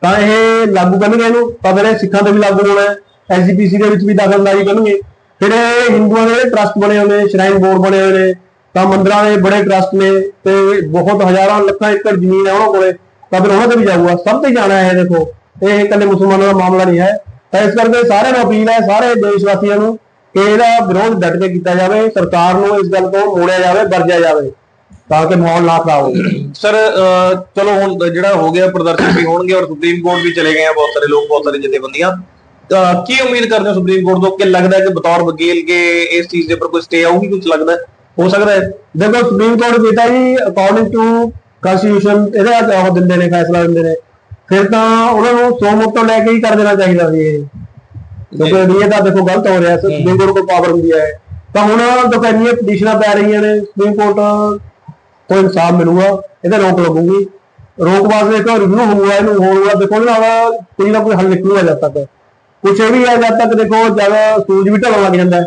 Speaker 1: ਤਾਂ ਇਹ ਲਾਗੂ ਕਰਨਗੇ ਇਹਨੂੰ, ਤਾਂ ਫਿਰ ਇਹ ਸਿੱਖਾਂ ਤੇ ਵੀ ਲਾਗੂ ਹੋਣਾ ਹੈ ਐਸਜੀਪੀਸੀ ਦੇ ਵਿੱਚ ਵੀ ਦਖਲਅੰਦਾਜ਼ੀ ਕਰਨਗੇ। ਫਿਰ ਇਹ ਹਿੰਦੂਆਂ ਦੇ ਟਰਸਟ ਬਣੇ ਹੋਏ ਨੇ ਸ਼ਰਾਈਨ ਬੋਰਡ ਬਣੇ ਹੋਏ ਨੇ, ਤਾਂ ਮੰਦਰਾਂ ਦੇ ਬੜੇ ਟਰਸਟ ਨੇ ਤੇ ਬਹੁਤ ਹਜ਼ਾਰਾਂ ਲੱਖਾਂ ਏਕੜ ਜ਼ਮੀਨ ਹੈ ਉਹਨਾਂ ਕੋਲੇ, ਤਾਂ ਫਿਰ ਉਹਨਾਂ ਤੇ ਵੀ ਜਾਊਗਾ। ਸਭ ਤੇ ਜਾਣਾ ਹੈ ਇਹ ਦੇਖੋ, ਇਹ ਇਕੱਲੇ ਮੁਸਲਮਾਨਾਂ ਦਾ ਮਾਮਲਾ ਨਹੀਂ ਹੈ। ਤਾਂ ਇਸ ਕਰਕੇ ਸਾਰਿਆਂ ਨੂੰ ਅਪੀਲ ਹੈ, ਸਾਰੇ ਦੇਸ਼ ਵਾਸੀਆਂ ਨੂੰ ਕਿ ਇਹਦਾ ਵਿਰੋਧ ਡਟ ਕੇ ਕੀਤਾ ਜਾਵੇ, ਸਰਕਾਰ ਨੂੰ ਇਸ ਗੱਲ ਤੋਂ ਮੋੜਿਆ ਜਾਵੇ, ਵਰਜਿਆ ਜਾਵੇ। ਤਾਂ ਕਿ ਮਾਹੌਲ ਨਾ ਖਰਾਬ ਹੋਵੇ।
Speaker 2: ਸਰ ਚਲੋ ਹੁਣ ਜਿਹੜਾ ਹੋ ਗਿਆ ਪ੍ਰਦਰਸ਼ਨ ਵੀ ਹੋਣਗੇ ਔਰ ਸੁਪਰੀਮ ਕੋਰਟ ਵੀ ਚਲੇ ਗਏ ਆ ਬਹੁਤ ਸਾਰੇ ਲੋਕ ਬਹੁਤ ਸਾਰੇ ਜਥੇਬੰਦੀਆਂ। ਕੀ ਉਮੀਦ ਕਰਦੇ ਹੋ ਸੁਪਰੀਮ ਕੋਰਟ ਤੋਂ? ਕਿ ਲੱਗਦਾ ਹੈ ਕਿ ਬਤੌਰ ਵਕੀਲ ਕੇ ਇਸ ਚੀਜ਼ ਦੇ ਉੱਪਰ ਕੋਈ ਸਟੇ ਆਊਗੀ ਕੁਝ ਲੱਗਦਾ ਹੈ? ਸਕਦਾ ਹੈ।
Speaker 1: ਦੇਖੋ ਸੁਪਰੀਮ ਕੋਰਟ ਬੇਟਾ ਜੀ ਅਕੋਰਡਿੰਗ ਟੂ ਕਨਸਟੀਟਿਊਸ਼ਨ ਇਹਦਾ ਉਹ ਦਿੰਦੇ ਨੇ ਫੈਸਲਾ ਦਿੰਦੇ ਨੇ। ਫਿਰ ਤਾਂ ਉਹਨਾਂ ਨੂੰ ਸੋ ਮੁੱਤੋਂ ਲੈ ਕੇ ਹੀ ਕਰ ਦੇਣਾ ਚਾਹੀਦਾ ਸੀ ਇਹ। ਕਿਉਂਕਿ ਇਹ ਤਾਂ ਦੇਖੋ ਗਲਤ ਹੋ ਰਿਹਾ ਸੁਪਰੀਮ ਕੋਰਟ ਕੋਲ ਪਾਵਰ ਹੁੰਦੀ ਹੈ। ਤਾਂ ਹੁਣ ਇੰਨੀਆਂ ਪਟੀਸ਼ਨਾਂ ਪੈ ਰਹੀਆਂ ਨੇ ਸੁਪਰੀਮ ਕੋਰਟ ਤੋਂ ਇਨਸਾਫ ਮਿਲੂਗਾ, ਇਹਦਾ ਰੋਕ ਲੱਗੂਗੀ। ਰੋਕ ਵਾਸਤੇ ਇੱਕ ਰਿਵਿਊ ਹੋਊਗਾ, ਇਹਨੂੰ ਹੋਊਗਾ ਦੇਖੋ ਇਹਦੇ ਕੋਈ ਨਾ ਕੋਈ ਹੱਲ ਨਿਕਲੂਗਾ ਜਦ ਤੱਕ। ਕੁਛ ਇਹ ਵੀ ਹੈ ਜਦ ਤੱਕ ਦੇਖੋ, ਜਦ ਸੂਰਜ ਵੀ ਢਲਣ ਲੱਗ ਜਾਂਦਾ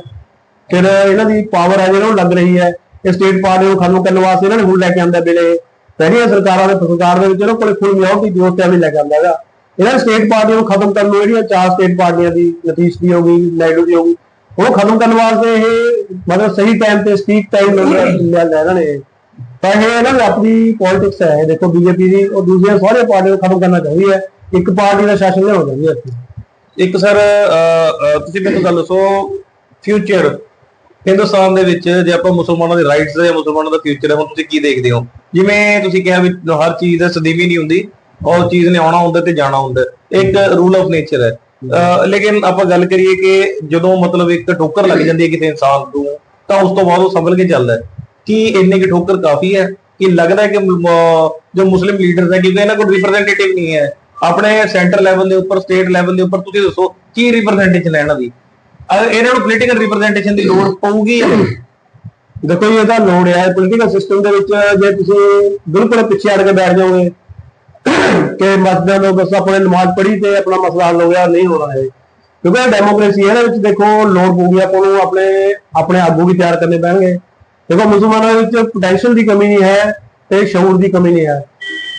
Speaker 1: ਫਿਰ ਇਹਨਾਂ ਦੀ ਪਾਵਰ ਹੈ ਜਿਹੜਾ ਉਹ ਲੱਗ ਰਹੀ ਹੈ। ਇਹ ਸਟੇਟ ਪਾਰਟੀ ਨੂੰ ਖਤਮ ਕਰਨ ਵਾਸਤੇ ਇਹਨਾਂ ਨੇ ਹੁਣ ਲੈ ਕੇ ਆਂਦਾ ਬਿਲੇ ਪਹਿਲੀਆਂ ਸਰਕਾਰਾਂ ਦੇ ਸਰਕਾਰ ਦੇ ਵਿੱਚ ਇਹਨਾਂ ਕੋਲੇ ਫੁੱਲ ਮਿਆਉਤੀ ਜੋਸ਼ ਵੀ ਲੈ ਕੇ ਆਂਦਾ ਹੈਗਾ। ਇਹਨਾਂ ਨੇ ਸਟੇਟ ਪਾਰਟੀ ਨੂੰ ਖਤਮ ਕਰਨ ਨੂੰ ਜਿਹੜੀਆਂ ਚਾਰ ਸਟੇਟ ਪਾਰਟੀਆਂ ਦੀ, ਨਤੀਸ਼ ਦੀ ਹੋਗੀ ਨਾਇਡੂ ਦੀ ਹੋਗੀ ਉਹ ਖਤਮ ਕਰਨ ਵਾਸਤੇ ਇਹ ਮਤਲਬ ਸਹੀ ਟਾਈਮ ਤੇ ਸਟੀਕ ਟਾਈਮ ਲੈ ਲੈ ਨੇ। ਤਾਂ ਇਹ ਦੀ ਆਪਣੀ ਪੋਲਿਟਿਕਸ ਹੈ ਦੇਖੋ ਬੀਜੇਪੀ ਦੀ ਉਹ ਦੂਜੀਆਂ ਸਾਰੀਆਂ ਪਾਰਟੀਆਂ ਨੂੰ ਖਤਮ ਕਰਨਾ ਚਾਹੁੰਦੀ ਹੈ ਇੱਕ ਪਾਰਟੀ ਦਾ ਸ਼ਾਸਨ ਲਿਆਉਣਾ ਚਾਹੁੰਦੀ ਹੈ
Speaker 2: ਇੱਕ ਸਰ ਤੁਸੀਂ ਮੈਨੂੰ ਗੱਲ ਦੱਸੋ ਫਿਊਚਰ ਹਿੰਦੁਸਤਾਨ ਦੇ ਵਿੱਚ ਜੇ ਆਪਾਂ ਮੁਸਲਮਾਨਾਂ ਦੇ ਰਾਈਟਸ ਜਾਂ ਮੁਸਲਮਾਨਾਂ ਦਾ ਫਿਊਚਰ ਹੈ ਹੁਣ ਤੁਸੀਂ ਕੀ ਦੇਖਦੇ ਹੋ? ਜਿਵੇਂ ਤੁਸੀਂ ਕਿਹਾ ਵੀ ਹਰ ਚੀਜ਼ ਦਾ ਸਦੀਵੀ ਨਹੀਂ ਹੁੰਦੀ ਉਹ ਚੀਜ਼ ਨੇ ਆਉਣਾ ਹੁੰਦਾ ਤੇ ਜਾਣਾ ਹੁੰਦਾ ਇੱਕ ਰੂਲ ਆਫ ਨੇਚਰ ਹੈ। ਲੇਕਿਨ ਆਪਾਂ ਗੱਲ ਕਰੀਏ ਕਿ ਜਦੋਂ ਮਤਲਬ ਇੱਕ ਠੋਕਰ ਲੱਗ ਜਾਂਦੀ ਹੈ ਕਿਸੇ ਇਨਸਾਨ ਨੂੰ ਤਾਂ ਉਸ ਤੋਂ ਬਾਅਦ ਉਹ ਸੰਭਲ ਕੇ ਚੱਲਦਾ ਹੈ। ਕਿ ਇੰਨੇ ਕਿ ਠੋਕਰ ਕਾਫੀ ਹੈ ਕਿ ਲੱਗਦਾ ਹੈ ਕਿ ਜੋ ਮੁਸਲਿਮ ਲੀਡਰਸ ਹੈ, ਕਿਉਂਕਿ ਇਹਨਾਂ ਕੋਲ ਰਿਪਰੈਜ਼ੈਂਟੇਟਿਵ ਨਹੀਂ ਹੈ। ਆਪਣੇ ਸੈਂਟਰ ਲੈਵਲ ਦੇ ਉੱਪਰ ਸਟੇਟ ਲੈਵਲ ਦੇ ਉੱਪਰ ਤੁਸੀਂ ਦੱਸੋ ਕੀ ਰਿਪਰੈਜ਼ੈਂਟੇਸ਼ਨ ਹੈ ਇਹਨਾਂ ਦੀ। ਇਹਨਾਂ ਨੂੰ ਪੋਲੀਟੀਕਲ ਰਿਪਰੈਜ਼ੈਂਟੇਸ਼ਨ ਦੀ ਲੋੜ ਪਊਗੀ
Speaker 1: ਦੇਖੋ ਜੀ ਇਹਦਾ ਲੋੜ ਹੈ। ਪੋਲੀਟੀਕਲ ਸਿਸਟਮ ਦੇ ਵਿੱਚ ਜੇ ਤੁਸੀਂ ਬਿਲਕੁਲ ਪਿੱਛੇ ਅੜ ਕੇ ਬੈਠ ਜਾਓਗੇ, ਕਿ ਮਸਜਿਦਾਂ ਨੂੰ ਬਸ ਆਪਣੇ ਨਮਾਜ਼ ਪੜ੍ਹੀ ਤੇ ਆਪਣਾ ਮਸਲਾ ਹੱਲ ਹੋ ਗਿਆ, ਨਹੀਂ ਹੋਣਾ ਹੈ ਕਿਉਂਕਿ ਡੈਮੋਕ੍ਰੇਸੀ ਹੈ, ਇਹਦੇ ਵਿੱਚ ਦੇਖੋ ਲੋੜ ਪਊਗੀ, ਆਪਾਂ ਨੂੰ ਆਪਣੇ ਆਪਣੇ ਆਗੂ ਵੀ ਤਿਆਰ ਕਰਨੇ ਪੈਣਗੇ। ਦੇਖੋ ਮੁਸਲਮਾਨਾਂ ਵਿੱਚ ਪੋਟੈਂਸ਼ੀਅਲ ਦੀ ਕਮੀ ਨਹੀਂ ਹੈ ਤੇ ਸ਼ਊਰ ਦੀ ਕਮੀ ਨਹੀਂ ਹੈ।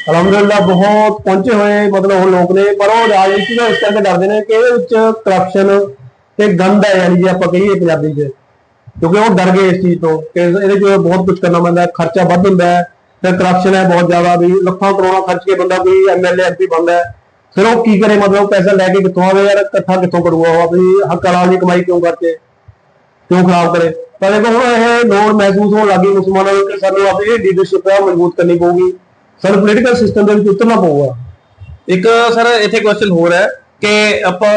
Speaker 1: ਅਲਹਮਦੁਲਿਲਾ ਬਹੁਤ ਪਹੁੰਚੇ ਹੋਏ ਮਤਲਬ ਉਹ ਲੋਕ ਨੇ, ਪਰ ਉਹ ਰਾਜਨੀਤੀ ਦਾ ਇਸ ਕਰਕੇ ਡਰਦੇ ਨੇ ਕਿ ਇਹਦੇ ਵਿੱਚ ਕਰਪਸ਼ਨ ਤੇ ਗੰਦ ਹੈ, ਯਾਨੀ ਜੇ ਆਪਾਂ ਕਹੀਏ ਪੰਜਾਬੀ 'ਚ। ਕਿਉਂਕਿ ਉਹ ਡਰ ਗਏ ਇਸ ਚੀਜ਼ ਤੋਂ ਕਿ ਇਹਦੇ 'ਚ ਬਹੁਤ ਕੁਝ ਕਰਨਾ ਪੈਂਦਾ ਖਰਚਾ ਵੱਧ ਹੁੰਦਾ ਹੈ, ਤੇ ਕਰਪਸ਼ਨ ਹੈ ਬਹੁਤ ਜ਼ਿਆਦਾ ਵੀ ਲੱਖਾਂ ਕਰੋੜਾਂ ਖਰਚ ਕੇ ਬੰਦਾ ਕੋਈ ਐਮਐਲਏ ਐਮਪੀ ਬਣਦਾ ਫਿਰ ਉਹ ਕੀ ਕਰੇ ਮਤਲਬ ਪੈਸਾ ਲੈ ਕੇ ਕਿੱਥੋਂ ਆਵੇ ਯਾਰ, ਇਕੱਠਾ ਕਿੱਥੋਂ ਕਰੂਗਾ ਉਹ ਆਪਣੀ ਹੱਕ ਹਲਾਲ ਦੀ ਕਮਾਈ ਕਿਉਂ ਕਰਕੇ, ਕਿਉਂ ਖਰਾਬ ਕਰੇ? ਤਾਂ ਦੇਖੋ ਹੁਣ ਇਹ ਲੋੜ ਮਹਿਸੂਸ ਹੋਣ ਲੱਗੀ ਮੁਸਲਮਾਨਾਂ ਨੂੰ ਕਿ ਸਾਨੂੰ ਆਪਣੀ ਲੀਡਰਸ਼ਿਪ ਹੈ ਉਹ ਮਜ਼ਬੂਤ ਕਰਨੀ ਪਊਗੀ। ਸਾਨੂੰ ਪੋਲੀਟੀਕਲ ਸਿਸਟਮ ਦੇ ਵਿੱਚ ਉਤਰਨਾ ਪਊਗਾ।
Speaker 2: ਇੱਕ ਸਰ ਇੱਥੇ ਕੁਐਸਚਨ ਹੋਰ ਹੈ ਕਿ ਆਪਾਂ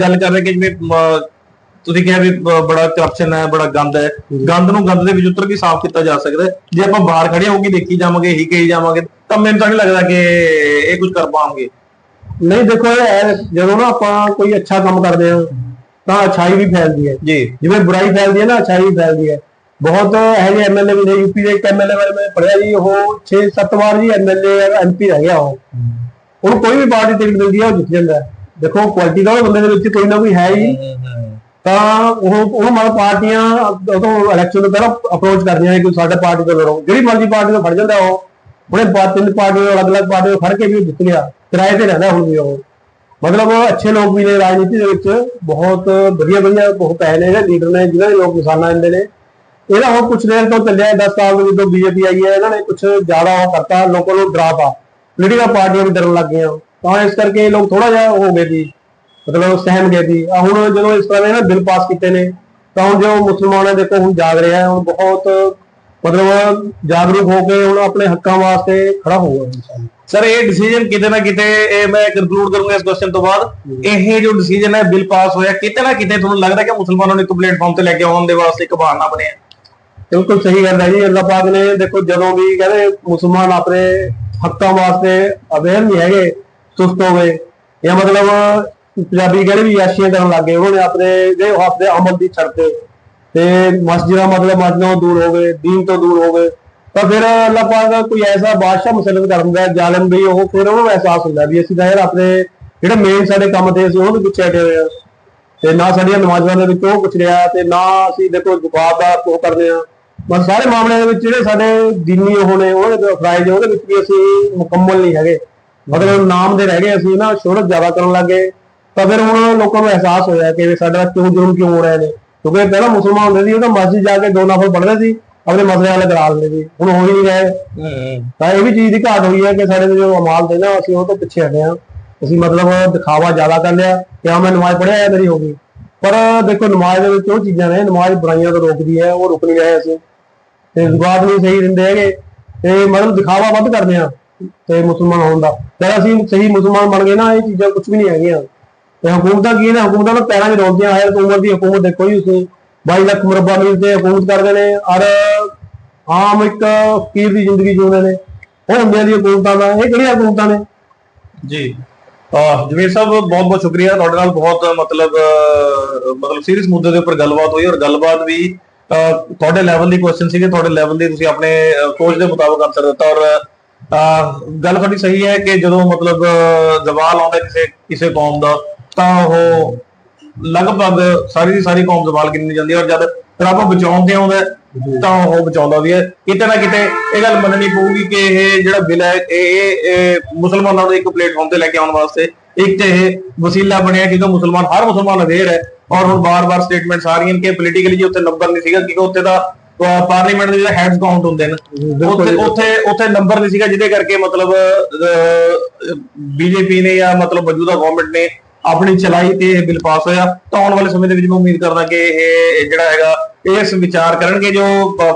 Speaker 2: ਗੱਲ ਕਰ ਰਹੇ ਕਿ ਜਿਵੇਂ ਤੁਸੀਂ ਕਿਹਾ ਵੀ ਬੜਾ ਕਰਪਸ਼ਨ ਹੈ ਬੜਾ ਗੰਦ ਹੈ। ਗੰਦ ਨੂੰ ਗੰਦ ਦੇ ਵਿੱਚ ਉਤਰ ਕੇ ਸਾਫ਼ ਕੀਤਾ ਜਾ ਸਕਦਾ ਹੈ। ਜੇ ਆਪਾਂ ਬਾਹਰ ਖੜੇ ਹੋ ਕੇ ਦੇਖੀ ਜਾਵਾਂਗੇ ਇਹੀ ਕਹੀ ਜਾਵਾਂਗੇ ਤਾਂ ਮੈਨੂੰ ਤਾਂ ਨਹੀਂ ਲੱਗਦਾ ਕਿ ਇਹ ਕੁਝ ਕਰ ਪਾਵਾਂਗੇ
Speaker 1: ਨਹੀਂ ਦੇਖੋ ਹੈ, ਜਦੋਂ ਨਾ ਆਪਾਂ ਕੋਈ ਅੱਛਾ ਕੰਮ ਕਰਦੇ ਹਾਂ ਤਾਂ ਅੱਛਾਈ ਵੀ ਫੈਲਦੀ ਹੈ।
Speaker 2: ਜੀ।
Speaker 1: ਜਿਵੇਂ ਬੁਰਾਈ ਫੈਲਦੀ ਹੈ ਨਾ ਅੱਛਾਈ ਵੀ ਫੈਲਦੀ ਹੈ। ਬਹੁਤ ਇਹੋ ਜਿਹੇ ਐਮਐਲਏ ਵੀ ਨੇ ਯੂਪੀ ਦੇ ਐਮਐਲਏ ਬਾਰੇ ਮੈਂ ਪੜਿਆ ਜੀ ਉਹ 6-7 ਵਾਰ ਜੀ ਐਮਐਲਏ ਐਮਪੀ ਰਹਿ ਗਿਆ ਉਹ। ਉਹਨੂੰ ਕੋਈ ਵੀ ਪਾਰਟੀ ਟਿਕਟ ਮਿਲਦੀ ਹੈ ਉਹ ਜਿੱਤ ਜਾਂਦਾ। ਦੇਖੋ ਕੁਆਲਿਟੀ ਦਾ ਬੰਦੇ ਦੇ ਵਿੱਚ ਕੋਈ ਨਾ ਕੋਈ ਹੈ ਹੀ। ਤਾਂ ਉਹ ਉਹ ਮਤਲਬ ਪਾਰਟੀਆਂ ਉਦੋਂ ਇਲੈਕਸ਼ਨ ਤੋਂ ਪਹਿਲਾਂ ਅਪਰੋਚ ਕਰਦੀਆਂ ਨੇ ਕਿ ਸਾਡੇ ਪਾਰਟੀ ਤੋਂ ਲੜੋ। ਜਿਹੜੀ ਮਰਜ਼ੀ ਪਾਰਟੀ ਤੋਂ ਫੜ ਜਾਂਦਾ ਉਹ। ਉਹਨੇ ਤਿੰਨ ਪਾਰਟੀਆਂ ਅਲੱਗ-ਅਲੱਗ ਪਾਰਟੀਆਂ ਤੋਂ ਫੜ ਕੇ ਵੀ ਜਿੱਤ ਗਿਆ ਕਿਰਾਏ ਤੇ ਰਹਿੰਦਾ ਹੁਣ ਵੀ ਉਹ। ਮਤਲਬ ਅੱਛੇ ਲੋਕ ਵੀ ਨੇ, ਰਾਜਨੀਤੀ ਦੇ ਵਿੱਚ ਬਹੁਤ ਵਧੀਆ ਵਧੀਆ ਬਹੁਤ ਪੈ ਨੇ ਜਿਹੜੇ ਲੀਡਰ ਨੇ ਜਿਨ੍ਹਾਂ ਦੇ ਲੋਕ ਨਿਸ਼ਾਨਾ ਦਿੰਦੇ ਨੇ। ਇਹਦਾ ਹੁਣ ਕੁਛ ਦੇਰ ਤੋਂ ਚੱਲਿਆ 10 ਸਾਲ ਤੋਂ ਜਦੋਂ ਬੀਜੇਪੀ ਆਈ ਹੈ, ਇਹਨਾਂ ਨੇ ਕੁਛ ਜ਼ਿਆਦਾ ਉਹ ਕਰਤਾ, ਲੋਕਾਂ ਨੂੰ ਡਰਾਤਾ ਪੋਲੀਟੀਕਲ ਪਾਰਟੀਆਂ ਵੀ ਡਰਨ ਲੱਗ ਗਈਆਂ। ਤਾਂ ਇਸ ਕਰਕੇ ਲੋਕ ਥੋੜਾ ਜਿਹਾ ਹੋ ਗਏ ਜੀ ਮਤਲਬ ਸਹਿਮ ਗਏ ਜੀ ਹੁਣ ਜਦੋਂ ਇਸ ਤਰ੍ਹਾਂ ਦੇ ਨਾ ਬਿੱਲ ਪਾਸ ਕੀਤੇ ਨੇ, ਤਾਂ ਹੁਣ ਜੋ ਮੁਸਲਮਾਨਾਂ ਦੇਖੋ ਹੁਣ ਜਾਗ ਰਿਹਾ ਹੁਣ ਬਹੁਤ ਮਤਲਬ ਜਾਗਰੂਕ ਹੋ ਕੇ ਹੁਣ ਆਪਣੇ ਹੱਕਾਂ ਵਾਸਤੇ ਖੜਾ ਹੋਊਗਾ ਇਨਸਾਨ
Speaker 2: ਸਰ ਇਹ ਡਿਸੀਜਨ ਕਿਤੇ ਨਾ ਕਿਤੇ, ਇਹ ਮੈਂ ਕੰਕਲੂਡ ਕਰੂੰਗਾ ਇਸ ਕੁਐਸਚਨ ਤੋਂ ਬਾਅਦ। ਇਹ ਜੋ ਡਿਸੀਜਨ ਹੈ ਬਿੱਲ ਪਾਸ ਹੋਇਆ, ਕਿਤੇ ਨਾ ਕਿਤੇ ਤੁਹਾਨੂੰ ਲੱਗਦਾ ਕਿ ਮੁਸਲਮਾਨਾਂ ਨੂੰ ਇੱਕ ਪਲੇਟਫਾਰਮ ਤੇ ਲੈ ਕੇ ਆਉਣ ਦੇ ਵਾਸਤੇ ਇੱਕ ਬਹਾਨਾ ਬਣਿਆ।
Speaker 1: ਬਿਲਕੁਲ ਸਹੀ ਗੱਲ ਹੈ ਜੀ, ਅੱਲਾਹ ਪਾਕ ਨੇ ਦੇਖੋ, ਜਦੋਂ ਵੀ ਕਹਿੰਦੇ ਮੁਸਲਮਾਨ ਆਪਣੇ ਹੱਕਾਂ ਵਾਸਤੇ ਅਵੇਅਰ ਨਹੀਂ ਹੈਗੇ ਸੁਸਤ ਹੋ ਗਏ ਇਹ ਮਤਲਬ ਪੰਜਾਬੀ ਕਹਿੰਦੇ ਵੀ ਯਾਸ਼ੀਆਂ ਕਰਨ ਲੱਗੇ ਉਹਨਾਂ ਨੇ ਆਪਣੇ ਜਿਹੜੇ ਉਹ ਆਪਣੇ ਅਮਲ ਦੀ ਛੱਡਤੇ ਤੇ ਮਸਜਿਦਾਂ ਮਤਲਬ ਮਸਜਿਦਾਂ ਤੋਂ ਦੂਰ ਹੋ ਗਏ ਦੀਨ ਤੋਂ ਦੂਰ ਹੋ ਗਏ ਤਾਂ ਫਿਰ ਅੱਲਾਹ ਪਾਕ ਕੋਈ ਐਸਾ ਬਾਦਸ਼ਾਹ ਮੁਸਲਮ ਕਰ ਦਿੰਦਾ ਹੈ, ਜ਼ਾਲਿਮ ਵੀ ਉਹ ਫਿਰ ਉਹਨੂੰ ਅਹਿਸਾਸ ਹੁੰਦਾ ਵੀ ਅਸੀਂ ਤਾਂ ਯਾਰ ਆਪਣੇ ਜਿਹੜੇ ਮੇਨ ਸਾਡੇ ਕੰਮ ਤੇ ਅਸੀਂ ਉਹਦੇ ਪਿੱਛੇ ਹਟੇ ਹੋਏ ਆ ਤੇ ਨਾ ਸਾਡੀਆਂ ਨਮਾਜ਼ਾਂ ਦੇ ਵਿੱਚ ਉਹ ਕੁਛ ਰਿਹਾ ਤੇ ਨਾ ਅਸੀਂ ਦੇਖੋ ਜਵਾਬ ਦਾ ਉਹ ਕਰਦੇ ਆ ਬਸ ਸਾਰੇ ਮਾਮਲਿਆਂ ਦੇ ਵਿੱਚ ਜਿਹੜੇ ਸਾਡੇ ਦੀਨੀ ਉਹ ਨੇ ਉਹਦੇ ਤੇ ਉਹਦੇ ਵਿੱਚ ਵੀ ਅਸੀਂ ਮੁਕੰਮਲ ਨਹੀਂ ਹੈਗੇ। ਮਤਲਬ ਨਾਮ ਦੇ ਰਹਿ ਗਏ ਅਸੀਂ ਨਾ ਸ਼ੋਹਰਤ ਜ਼ਿਆਦਾ ਕਰਨ ਲੱਗੇ ਤਾਂ ਫਿਰ ਹੁਣ ਲੋਕਾਂ ਨੂੰ ਅਹਿਸਾਸ ਹੋਇਆ ਕਿ ਸਾਡਾ ਕਿਉਂ ਜੁਰਮ ਕਿਉਂ ਹੋ ਰਹੇ ਨੇ? ਕਿਉਂਕਿ ਪਹਿਲਾਂ ਮੁਸਲਮਾਨ ਹੁੰਦੇ ਸੀ ਉਹ ਤਾਂ ਮਸਜਿਦ ਜਾ ਕੇ ਦੋ ਨਫਲ ਪੜ੍ਹਦੇ ਸੀ। ਆਪਣੇ ਮਸਲੇ ਵਾਲੇ ਕਰਾ ਦਿੰਦੇ ਸੀ ਹੁਣ ਹੋ ਹੀ ਨਹੀਂ ਰਹੇ। ਤਾਂ ਇਹ ਵੀ ਚੀਜ਼ ਦੀ ਘਾਟ ਹੋਈ ਹੈ ਕਿ ਸਾਡੇ ਜੋ ਅਮਾਲ ਦੇ ਨਾ, ਅਸੀਂ ਉਹ ਤੋਂ ਪਿੱਛੇ ਹਟੇ ਆ ਅਸੀਂ ਮਤਲਬ ਦਿਖਾਵਾ ਜ਼ਿਆਦਾ ਕਰ ਲਿਆ ਕਿ ਹਾਂ, ਮੈਂ ਨਮਾਜ਼ ਪੜਿਆ ਮੇਰੀ ਹੋ ਗਈ। ਪਰ ਦੇਖੋ, ਨਮਾਜ਼ ਦੇ ਵਿੱਚ ਉਹ ਚੀਜ਼ਾਂ ਨੇ, ਨਮਾਜ਼ ਬੁਰਾਈਆਂ ਤੋਂ ਰੋਕਦੀ ਹੈ, ਉਹ ਰੁਕ ਨਹੀਂ ਰਹੇ ਅਸੀਂ। ਤੇ ਜਵਾਬ ਨਹੀਂ ਸਹੀ ਦਿੰਦੇ ਹੈਗੇ। ਤੇ ਮਤਲਬ ਦਿਖਾਵਾ ਵੱਧ ਕਰਦੇ ਆ ਤੇ ਮੁਸਲਮਾਨ ਹੋਣ ਦਾ। ਜਦ ਅਸੀਂ ਸਹੀ ਮੁਸਲਮਾਨ ਬਣ ਗਏ ਨਾ, ਇਹ ਚੀਜ਼ਾਂ ਕੁਝ ਵੀ ਨਹੀਂ ਹੈਗੀਆਂ। ਤੇ ਹਕੂਮਤਾਂ ਕੀ ਨੇ? ਹਕੂਮਤਾਂ ਨੂੰ ਪੈਰਾਂ 'ਚ ਰੋਲਦੀਆਂ ਹੈ ਉਮਰ ਦੀ ਹਕੂਮਤ ਦੇਖੋ ਜੀ ਤੁਸੀਂ। 22 ਲੱਖ ਮੁਰੱਬਾ ਮੀਲ ਤੇ ਹਕੂਮਤ ਕਰਦੇ ਨੇ ਔਰ ਆਮ ਇੱਕ ਫਕੀਰ ਦੀ ਜ਼ਿੰਦਗੀ ਜਿਉਂਦੇ ਨੇ। ਉਹ ਹੁੰਦੀਆਂ ਦੀ ਹਕੂਮਤਾਂ ਦਾ ਇਹ ਕਿਹੜੀਆਂ ਹਕੂਮਤਾਂ ਨੇ?
Speaker 2: ਜੀ। ਜਮੀਰ ਸਾਹਿਬ ਬਹੁਤ ਬਹੁਤ ਸ਼ੁਕਰੀਆ। ਤੁਹਾਡੇ ਨਾਲ ਬਹੁਤ ਮਤਲਬ ਮਤਲਬ ਸੀਰੀਅਸ ਮੁੱਦੇ ਦੇ ਉੱਪਰ ਗੱਲਬਾਤ ਹੋਈ ਔਰ ਗੱਲਬਾਤ ਵੀ ਅਹ, ਤੁਹਾਡੇ ਲੈਵਲ ਦੀ ਕੁਐਸਚਨ ਸੀਗੇ ਤੁਹਾਡੇ ਲੈਵਲ ਦੀ ਤੁਸੀਂ ਆਪਣੇ ਸੋਚ ਦੇ ਮੁਤਾਬਕ ਆਨਸਰ ਦਿੱਤਾ ਔਰ ਅਹ, ਗੱਲ ਤੁਹਾਡੀ ਸਹੀ ਹੈ ਕਿ ਜਦੋਂ ਮਤਲਬ ਜ਼ਵਾਲ ਆਉਂਦਾ ਕਿਸੇ ਕਿਸੇ ਕੌਮ ਦਾ ਤਾਂ ਉਹ ਲਗਭਗ ਸਾਰੀ ਦੀ ਸਾਰੀ ਕੌਮ ਜ਼ਵਾਲ ਗਿਣੀ ਜਾਂਦੀ ਹੈ ਔਰ ਜਦ ਰੱਬ ਬਚਾਉਣ ਤੇ ਆਉਂਦਾ ਤਾਂ ਉਹ ਬਚਾਉਂਦਾ ਵੀ ਹੈ। ਕਿਤੇ ਨਾ ਕਿਤੇ ਇਹ ਗੱਲ ਮੰਨਣੀ ਪਊਗੀ ਕਿ ਇਹ ਜਿਹੜਾ ਬਿੱਲ ਹੈ ਇਹ ਮੁਸਲਮਾਨਾਂ ਨੂੰ ਇੱਕ ਪਲੇਟਫਾਰਮ ਤੇ ਲੈ ਕੇ ਆਉਣ ਵਾਸਤੇ ਇੱਕ ਤੇ ਇਹ ਵਸੀਲਾ ਬਣਿਆ ਕਿਉਂਕਿ ਮੁਸਲਮਾਨ ਹਰ ਮੁਸਲਮਾਨ ਅਵੇਅਰ ਹੈ ਔਰ ਹੁਣ ਬਾਰ-ਬਾਰ ਸਟੇਟਮੈਂਟਸ ਆ ਰਹੀਆਂ ਕਿ ਪੋਲੀਟੀਕਲੀ ਜੀ ਉੱਥੇ ਨੰਬਰ ਨਹੀਂ ਸੀਗਾ ਕਿਉਂਕਿ ਉੱਥੇ ਦਾ ਪਾਰਲੀਮੈਂਟ ਦੇ ਜਿਹੜਾ ਹੈਡਸ ਕਾਊਂਟ ਹੁੰਦੇ ਨੇ। ਉੱਥੇ ਉੱਥੇ ਉੱਥੇ ਨੰਬਰ ਨਹੀਂ ਸੀਗਾ ਜਿਹਦੇ ਕਰਕੇ ਮਤਲਬ ਬੀਜੇਪੀ ਨੇ ਜਾਂ ਮਤਲਬ ਮੌਜੂਦਾ ਗਵਰਨਮੈਂਟ ਨੇ ਆਪਣੀ ਚਲਾਈ ਤੇ ਇਹ ਬਿੱਲ ਪਾਸ ਹੋਇਆ। ਤਾਂ ਆਉਣ ਵਾਲੇ ਸਮੇਂ ਦੇ ਵਿੱਚ ਮੈਂ ਉਮੀਦ ਕਰਦਾ ਕਿ ਇਹ ਜਿਹੜਾ ਹੈਗਾ ਇਸ ਵਿਚਾਰ ਕਰਨਗੇ ਜੋ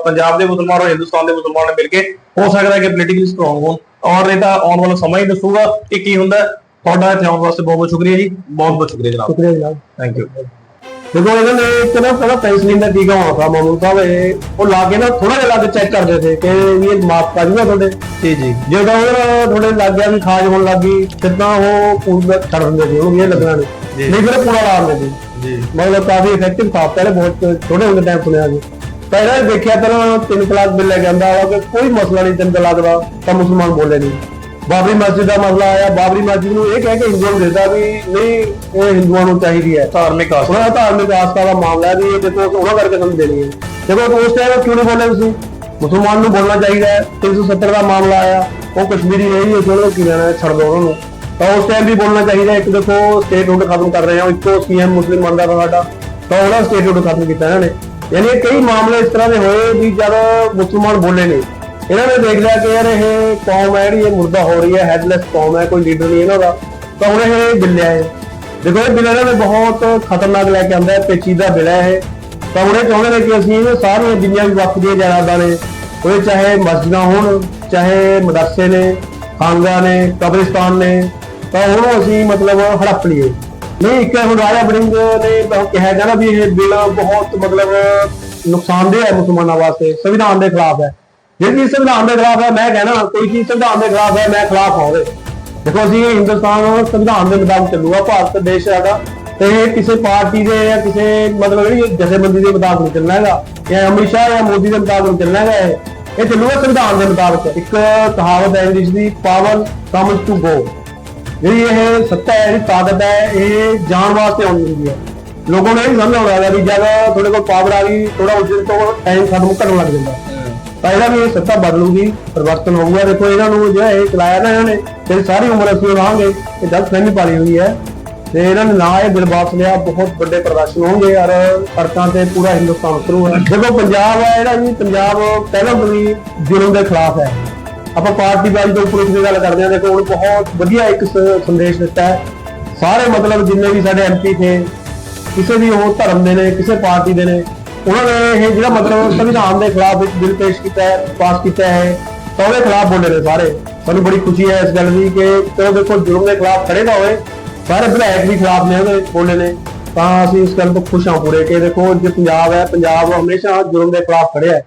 Speaker 2: ਪੰਜਾਬ ਦੇ ਮੁਸਲਮਾਨ ਔਰ ਹਿੰਦੁਸਤਾਨ ਦੇ ਮੁਸਲਮਾਨ ਨੇ ਮਿਲ ਕੇ ਹੋ ਸਕਦਾ ਹੈ ਕਿ ਪੋਲੀਟੀਕਲੀ ਸਟਰੋਂਗ ਹੋਣ। ਔਰ ਇਹ ਤਾਂ ਆਉਣ ਵਾਲਾ ਸਮਾਂ ਹੀ ਦੱਸੂਗਾ ਕਿ ਕੀ ਹੁੰਦਾ। ਤੁਹਾਡਾ ਇੱਥੇ ਆਉਣ ਵਾਸਤੇ ਬਹੁਤ ਬਹੁਤ ਸ਼ੁਕਰੀਆ ਜੀ। ਬਹੁਤ ਬਹੁਤ ਸ਼ੁਕਰੀਆ ਜਨਾਬ।
Speaker 1: ਸ਼ੁਕਰੀਆ ਜਨਾਬ।
Speaker 2: ਥੈਂਕ ਯੂ
Speaker 1: ਦੇਖੋ ਇਹਨਾਂ ਨੇ ਇੱਕ ਨਾ ਪਹਿਲਾਂ ਪੈਨਸਲਿਨ ਦਾ ਟੀਕਾ ਹੋਣਾ ਸੀ ਮਾਮੂਲ ਸਾਹਿਬ ਇਹ ਉਹ ਲਾ ਕੇ ਨਾ ਥੋੜਾ ਜਿਹਾ ਲਾ ਕੇ ਚੈੱਕ ਕਰਦੇ ਸੀ ਕਿ ਵੀ ਇਹ ਮਾਫ ਕਰ ਜੂਗਾ ਤੁਹਾਡੇ।
Speaker 2: ਜੀ ਜੀ।
Speaker 1: ਜਦੋਂ ਉਹ ਥੋੜੇ ਲੱਗ ਗਿਆ ਵੀ ਖਾਜ ਹੋਣ ਲੱਗੀ ਕਿੱਦਾਂ ਉਹ ਪੂਰਾ ਛੱਡ ਦਿੰਦੇ ਸੀ ਉਹਨੂੰ ਇਹ ਲੱਗਣਾ
Speaker 2: ਜੀ।
Speaker 1: ਨਹੀਂ ਨਹੀਂ ਫਿਰ ਪੂਰਾ ਲਾ ਦਿੰਦੇ ਸੀ।
Speaker 2: ਜੀ।
Speaker 1: ਮਤਲਬ ਕਾਫੀ ਇਫੈਕਟਿਵ ਥਾ ਪਹਿਲੇ ਬਹੁਤ ਛੋਟੇ ਹੁੰਦੇ ਟਾਈਮ ਸੁਣਿਆ ਸੀ। ਪਹਿਲਾਂ ਦੇਖਿਆ ਤਾਂ ਤਿੰਨ ਤਲਾਕ ਬਿੱਲ ਲੈ ਕੇ ਆਂਦਾ ਵਾ ਕਿ ਕੋਈ ਮਸਲਾ ਨਹੀਂ ਤਿੰਨ ਤਲਾਕ ਦਾ ਤਾਂ ਮੁਸਲਮਾਨ ਬੋਲੇ ਨਹੀਂ ਬਾਬਰੀ ਮਸਜਿਦ ਦਾ ਮਸਲਾ ਆਇਆ ਬਾਬਰੀ ਮਸਜਿਦ ਨੂੰ ਇਹ ਕਹਿ ਕੇ ਹਿੰਦੂਆਂ ਨੂੰ ਦੇਦਾ ਵੀ ਨਹੀਂ ਇਹ ਹਿੰਦੂਆਂ ਨੂੰ ਚਾਹੀਦੀ ਹੈ।
Speaker 2: ਧਾਰਮਿਕ ਆਸਥਾ
Speaker 1: ਉਹਨਾਂ ਦਾ ਧਾਰਮਿਕ ਆਸਥਾ ਦਾ ਮਾਮਲਾ ਹੈ ਵੀ ਇਹ ਦੇਖੋ ਉਹਨਾਂ ਕਰਕੇ ਸਾਨੂੰ ਦੇਣੀ ਹੈ। ਦੇਖੋ ਉਸ ਟਾਈਮ ਕਿਉਂ ਨਹੀਂ ਬੋਲੇ ਤੁਸੀਂ? ਮੁਸਲਮਾਨ ਨੂੰ ਬੋਲਣਾ ਚਾਹੀਦਾ ਹੈ। 370 ਦਾ ਮਾਮਲਾ ਆਇਆ। ਉਹ ਕਸ਼ਮੀਰੀ ਨਹੀਂ ਹੈ ਉਹਨਾਂ ਕੀ ਲੈਣਾ ਛੱਡ ਦੋ ਉਹਨਾਂ। ਨੂੰ ਤਾਂ ਉਸ ਟਾਈਮ ਵੀ ਬੋਲਣਾ ਚਾਹੀਦਾ। ਇੱਕ ਦੇਖੋ ਸਟੇਟ ਹੁੱਡ ਖਤਮ ਕਰ ਰਹੇ ਹਾਂ। ਇੱਕੋ ਸੀਐਮ ਮੁਸਲਿਮ ਤਾ ਸਾਡਾ। ਤਾਂ ਉਹਦਾ ਸਟੇਟ ਹੁੱਡ ਖਤਮ ਕੀਤਾ ਇਹਨਾਂ ਨੇ। ਯਾਨੀ ਇਹ ਕਈ ਮਾਮਲੇ ਇਸ ਤਰ੍ਹਾਂ ਦੇ ਹੋਏ ਵੀ ਜਦ ਮੁਸਲਮਾਨ ਬੋਲੇ ਨਹੀਂ। ਇਹਨਾਂ ਨੇ ਦੇਖ ਲਿਆ ਕਿ ਯਾਰ ਇਹ ਕੌਮ ਹੈ ਜਿਹੜੀ, ਇਹ ਮੁਰਦਾ ਹੋ ਰਹੀ ਹੈ ਹੈਡਲੈਸ ਕੌਮ ਹੈ, ਕੋਈ ਲੀਡਰ ਨਹੀਂ ਇਹਨਾਂ ਦਾ। ਤਾਂ ਹੁਣ ਇਹ ਬਿੱਲਿਆ ਹੈ ਦੇਖੋ ਇਹ ਬਿੱਲ ਇਹਨਾਂ ਨੇ ਬਹੁਤ ਖਤਰਨਾਕ ਲੈ ਕੇ ਆਂਦਾ ਹੈ, ਪੇਚੀਦਾ ਬਿੱਲ ਹੈ ਇਹ। ਤਾਂ ਹੁਣ ਇਹ ਚਾਹੁੰਦੇ ਨੇ ਕਿ ਅਸੀਂ ਇਹ ਸਾਰੀਆਂ ਜਿੰਨੀਆਂ ਵੀ ਵਕਤ ਦੀਆਂ ਜਾਇਦਾਦਾਂ ਨੇ। ਉਹ ਚਾਹੇ ਮਸਜਿਦਾਂ ਹੋਣ, ਚਾਹੇ ਮਦਰਸੇ ਨੇ ਖਾਨਗਾ ਨੇ, ਕਬਰਿਸਤਾਨ ਨੇ। ਤਾਂ ਉਹਨੂੰ ਅਸੀਂ ਮਤਲਬ ਹੜੱਪ ਲਈਏ। ਨਹੀਂ, ਇੱਕ ਹੁਣ ਰਾਜਾ ਬੜਿੰਗ ਨੇ ਕਿਹਾ ਜਾਣਾ ਵੀ ਇਹ ਬਿੱਲ ਬਹੁਤ ਮਤਲਬ ਨੁਕਸਾਨਦੇਹ ਹੈ ਮੁਸਲਮਾਨਾਂ ਵਾਸਤੇ, ਸੰਵਿਧਾਨ ਦੇ ਖਿਲਾਫ ਹੈ। ਜਿਹੜੀ ਚੀਜ਼ ਸੰਵਿਧਾਨ ਦੇ ਖਿਲਾਫ ਹੈ, ਮੈਂ ਕਹਿਣਾ, ਕੋਈ ਚੀਜ਼ ਸੰਵਿਧਾਨ ਦੇ ਖਿਲਾਫ ਹੈ, ਮੈਂ ਖਿਲਾਫ ਹਾਂ ਉਹਦੇ। ਦੇਖੋ, ਅਸੀਂ ਹਿੰਦੁਸਤਾਨ ਸੰਵਿਧਾਨ ਦੇ ਮੁਤਾਬਕ ਚੱਲੂਗਾ, ਭਾਰਤ ਦੇਸ਼ ਸਾਡਾ। ਤੇ ਇਹ ਕਿਸੇ ਪਾਰਟੀ ਦੇ ਜਾਂ ਕਿਸੇ ਮਤਲਬ ਜਿਹੜੀ ਜਥੇਬੰਦੀ ਦੇ ਮੁਤਾਬਕ ਨਹੀਂ ਚੱਲਣਾ ਹੈਗਾ। ਜਾਂ ਅਮਿਤ ਸ਼ਾਹ ਜਾਂ ਮੋਦੀ ਦੇ ਮੁਤਾਬਕ ਚੱਲਣਾ ਹੈਗਾ ਇਹ। ਚੱਲੂਗਾ ਸੰਵਿਧਾਨ ਦੇ ਮੁਤਾਬਕ। ਇੱਕ ਕਹਾਵਤ ਹੈ ਇੰਗਲਿਸ਼ ਦੀ ਪਾਵਰ ਕਮਸ ਟੂ ਗੋ ਜਿਹੜੀ ਇਹ ਸੱਤਾ ਹੈ, ਜਿਹੜੀ ਤਾਕਤ ਹੈ, ਇਹ ਜਾਣ ਵਾਸਤੇ ਆਉਂਦੀ ਹੁੰਦੀ ਹੈ। ਲੋਕਾਂ ਨੂੰ ਇਹ ਨਹੀਂ ਸਮਝ ਆਉਂਦਾ ਹੈਗਾ ਵੀ ਜਦ ਤੁਹਾਡੇ ਕੋਲ ਪਾਵਰ ਆ ਗਈ ਥੋੜਾ ਉਸ ਦਿਨ ਤੋਂ ਟਾਈਮ ਖਤਮ ਕਰਨ ਲੱਗ ਜਾਂਦਾ। ਤਾਂ ਇਹਦਾ ਵੀ ਇਹ ਸੱਤਾ ਬਦਲੂਗੀ, ਪਰਿਵਰਤਨ ਹੋਊਗਾ। ਦੇਖੋ, ਇਹਨਾਂ ਨੂੰ ਜਿਹੜਾ ਇਹ ਚਲਾਇਆ ਨਾ ਇਹਨਾਂ ਨੇ ਤੇ ਸਾਰੀ ਉਮਰ ਅਸੀਂ ਰਹਾਂਗੇ ਇਹ ਗਲਤ ਫਹਿਮੀ ਪਾਲੀ ਹੋਈ ਹੈ। ਤੇ ਇਹਨਾਂ ਨੇ ਨਾ ਇਹ ਦਿਲ ਵਾਪਸ ਲਿਆ, ਬਹੁਤ ਵੱਡੇ ਪ੍ਰਦਰਸ਼ਨ ਹੋਣਗੇ, ਔਰ ਸੜਕਾਂ ਤੇ ਪੂਰਾ ਹਿੰਦੁਸਤਾਨ ਸ਼ੁਰੂ ਹੈ ਦੇਖੋ, ਪੰਜਾਬ ਹੈ ਜਿਹੜਾ ਵੀ ਪੰਜਾਬ ਪਹਿਲਾਂ ਤੋਂ ਹੀ ਜ਼ੁਲਮ ਦੇ ਖਿਲਾਫ ਹੈ। ਆਪਾਂ ਪਾਰਟੀ ਬਾਜੀ ਤੋਂ ਉੱਪਰ ਉੱਠ ਗੱਲ ਕਰਦੇ ਹਾਂ, ਦੇਖੋ, ਹੁਣ ਬਹੁਤ ਵਧੀਆ ਇੱਕ ਸੰਦੇਸ਼ ਦਿੱਤਾ ਹੈ। ਸਾਰੇ ਮਤਲਬ ਜਿੰਨੇ ਵੀ ਸਾਡੇ ਐਮਪੀ ਥੇ, ਕਿਸੇ ਵੀ ਉਹ ਧਰਮ ਦੇ ਨੇ, ਕਿਸੇ ਪਾਰਟੀ ਦੇ ਨੇ ਉਹਨਾਂ ਨੇ ਇਹ ਜਿਹੜਾ ਮਤਲਬ ਸੰਵਿਧਾਨ ਦੇ ਖਿਲਾਫ ਬਿੱਲ ਪੇਸ਼ ਕੀਤਾ ਹੈ, ਪਾਸ ਕੀਤਾ ਹੈ, ਤਾਂ ਉਹਦੇ ਖਿਲਾਫ ਬੋਲੇ ਨੇ ਸਾਰੇ। ਸਾਨੂੰ ਬੜੀ ਖੁਸ਼ੀ ਹੈ ਇਸ ਗੱਲ ਦੀ ਕਿ ਉਹ ਦੇਖੋ ਜ਼ੁਲਮ ਦੇ ਖਿਲਾਫ ਖੜੇ ਨਾ ਹੋਏ, ਸਾਰੇ ਵਿਧਾਇਕ ਵੀ ਖਿਲਾਫ ਨੇ ਉਹਦੇ ਬੋਲੇ ਨੇ। ਤਾਂ ਅਸੀਂ ਇਸ ਗੱਲ ਤੋਂ ਖੁਸ਼ ਹਾਂ ਪੂਰੇ ਕਿ ਦੇਖੋ ਜੇ ਪੰਜਾਬ ਹੈ, ਪੰਜਾਬ ਹਮੇਸ਼ਾ ਜ਼ੁਲਮ ਦੇ ਖਿਲਾਫ ਖੜਿਆ ਹੈ।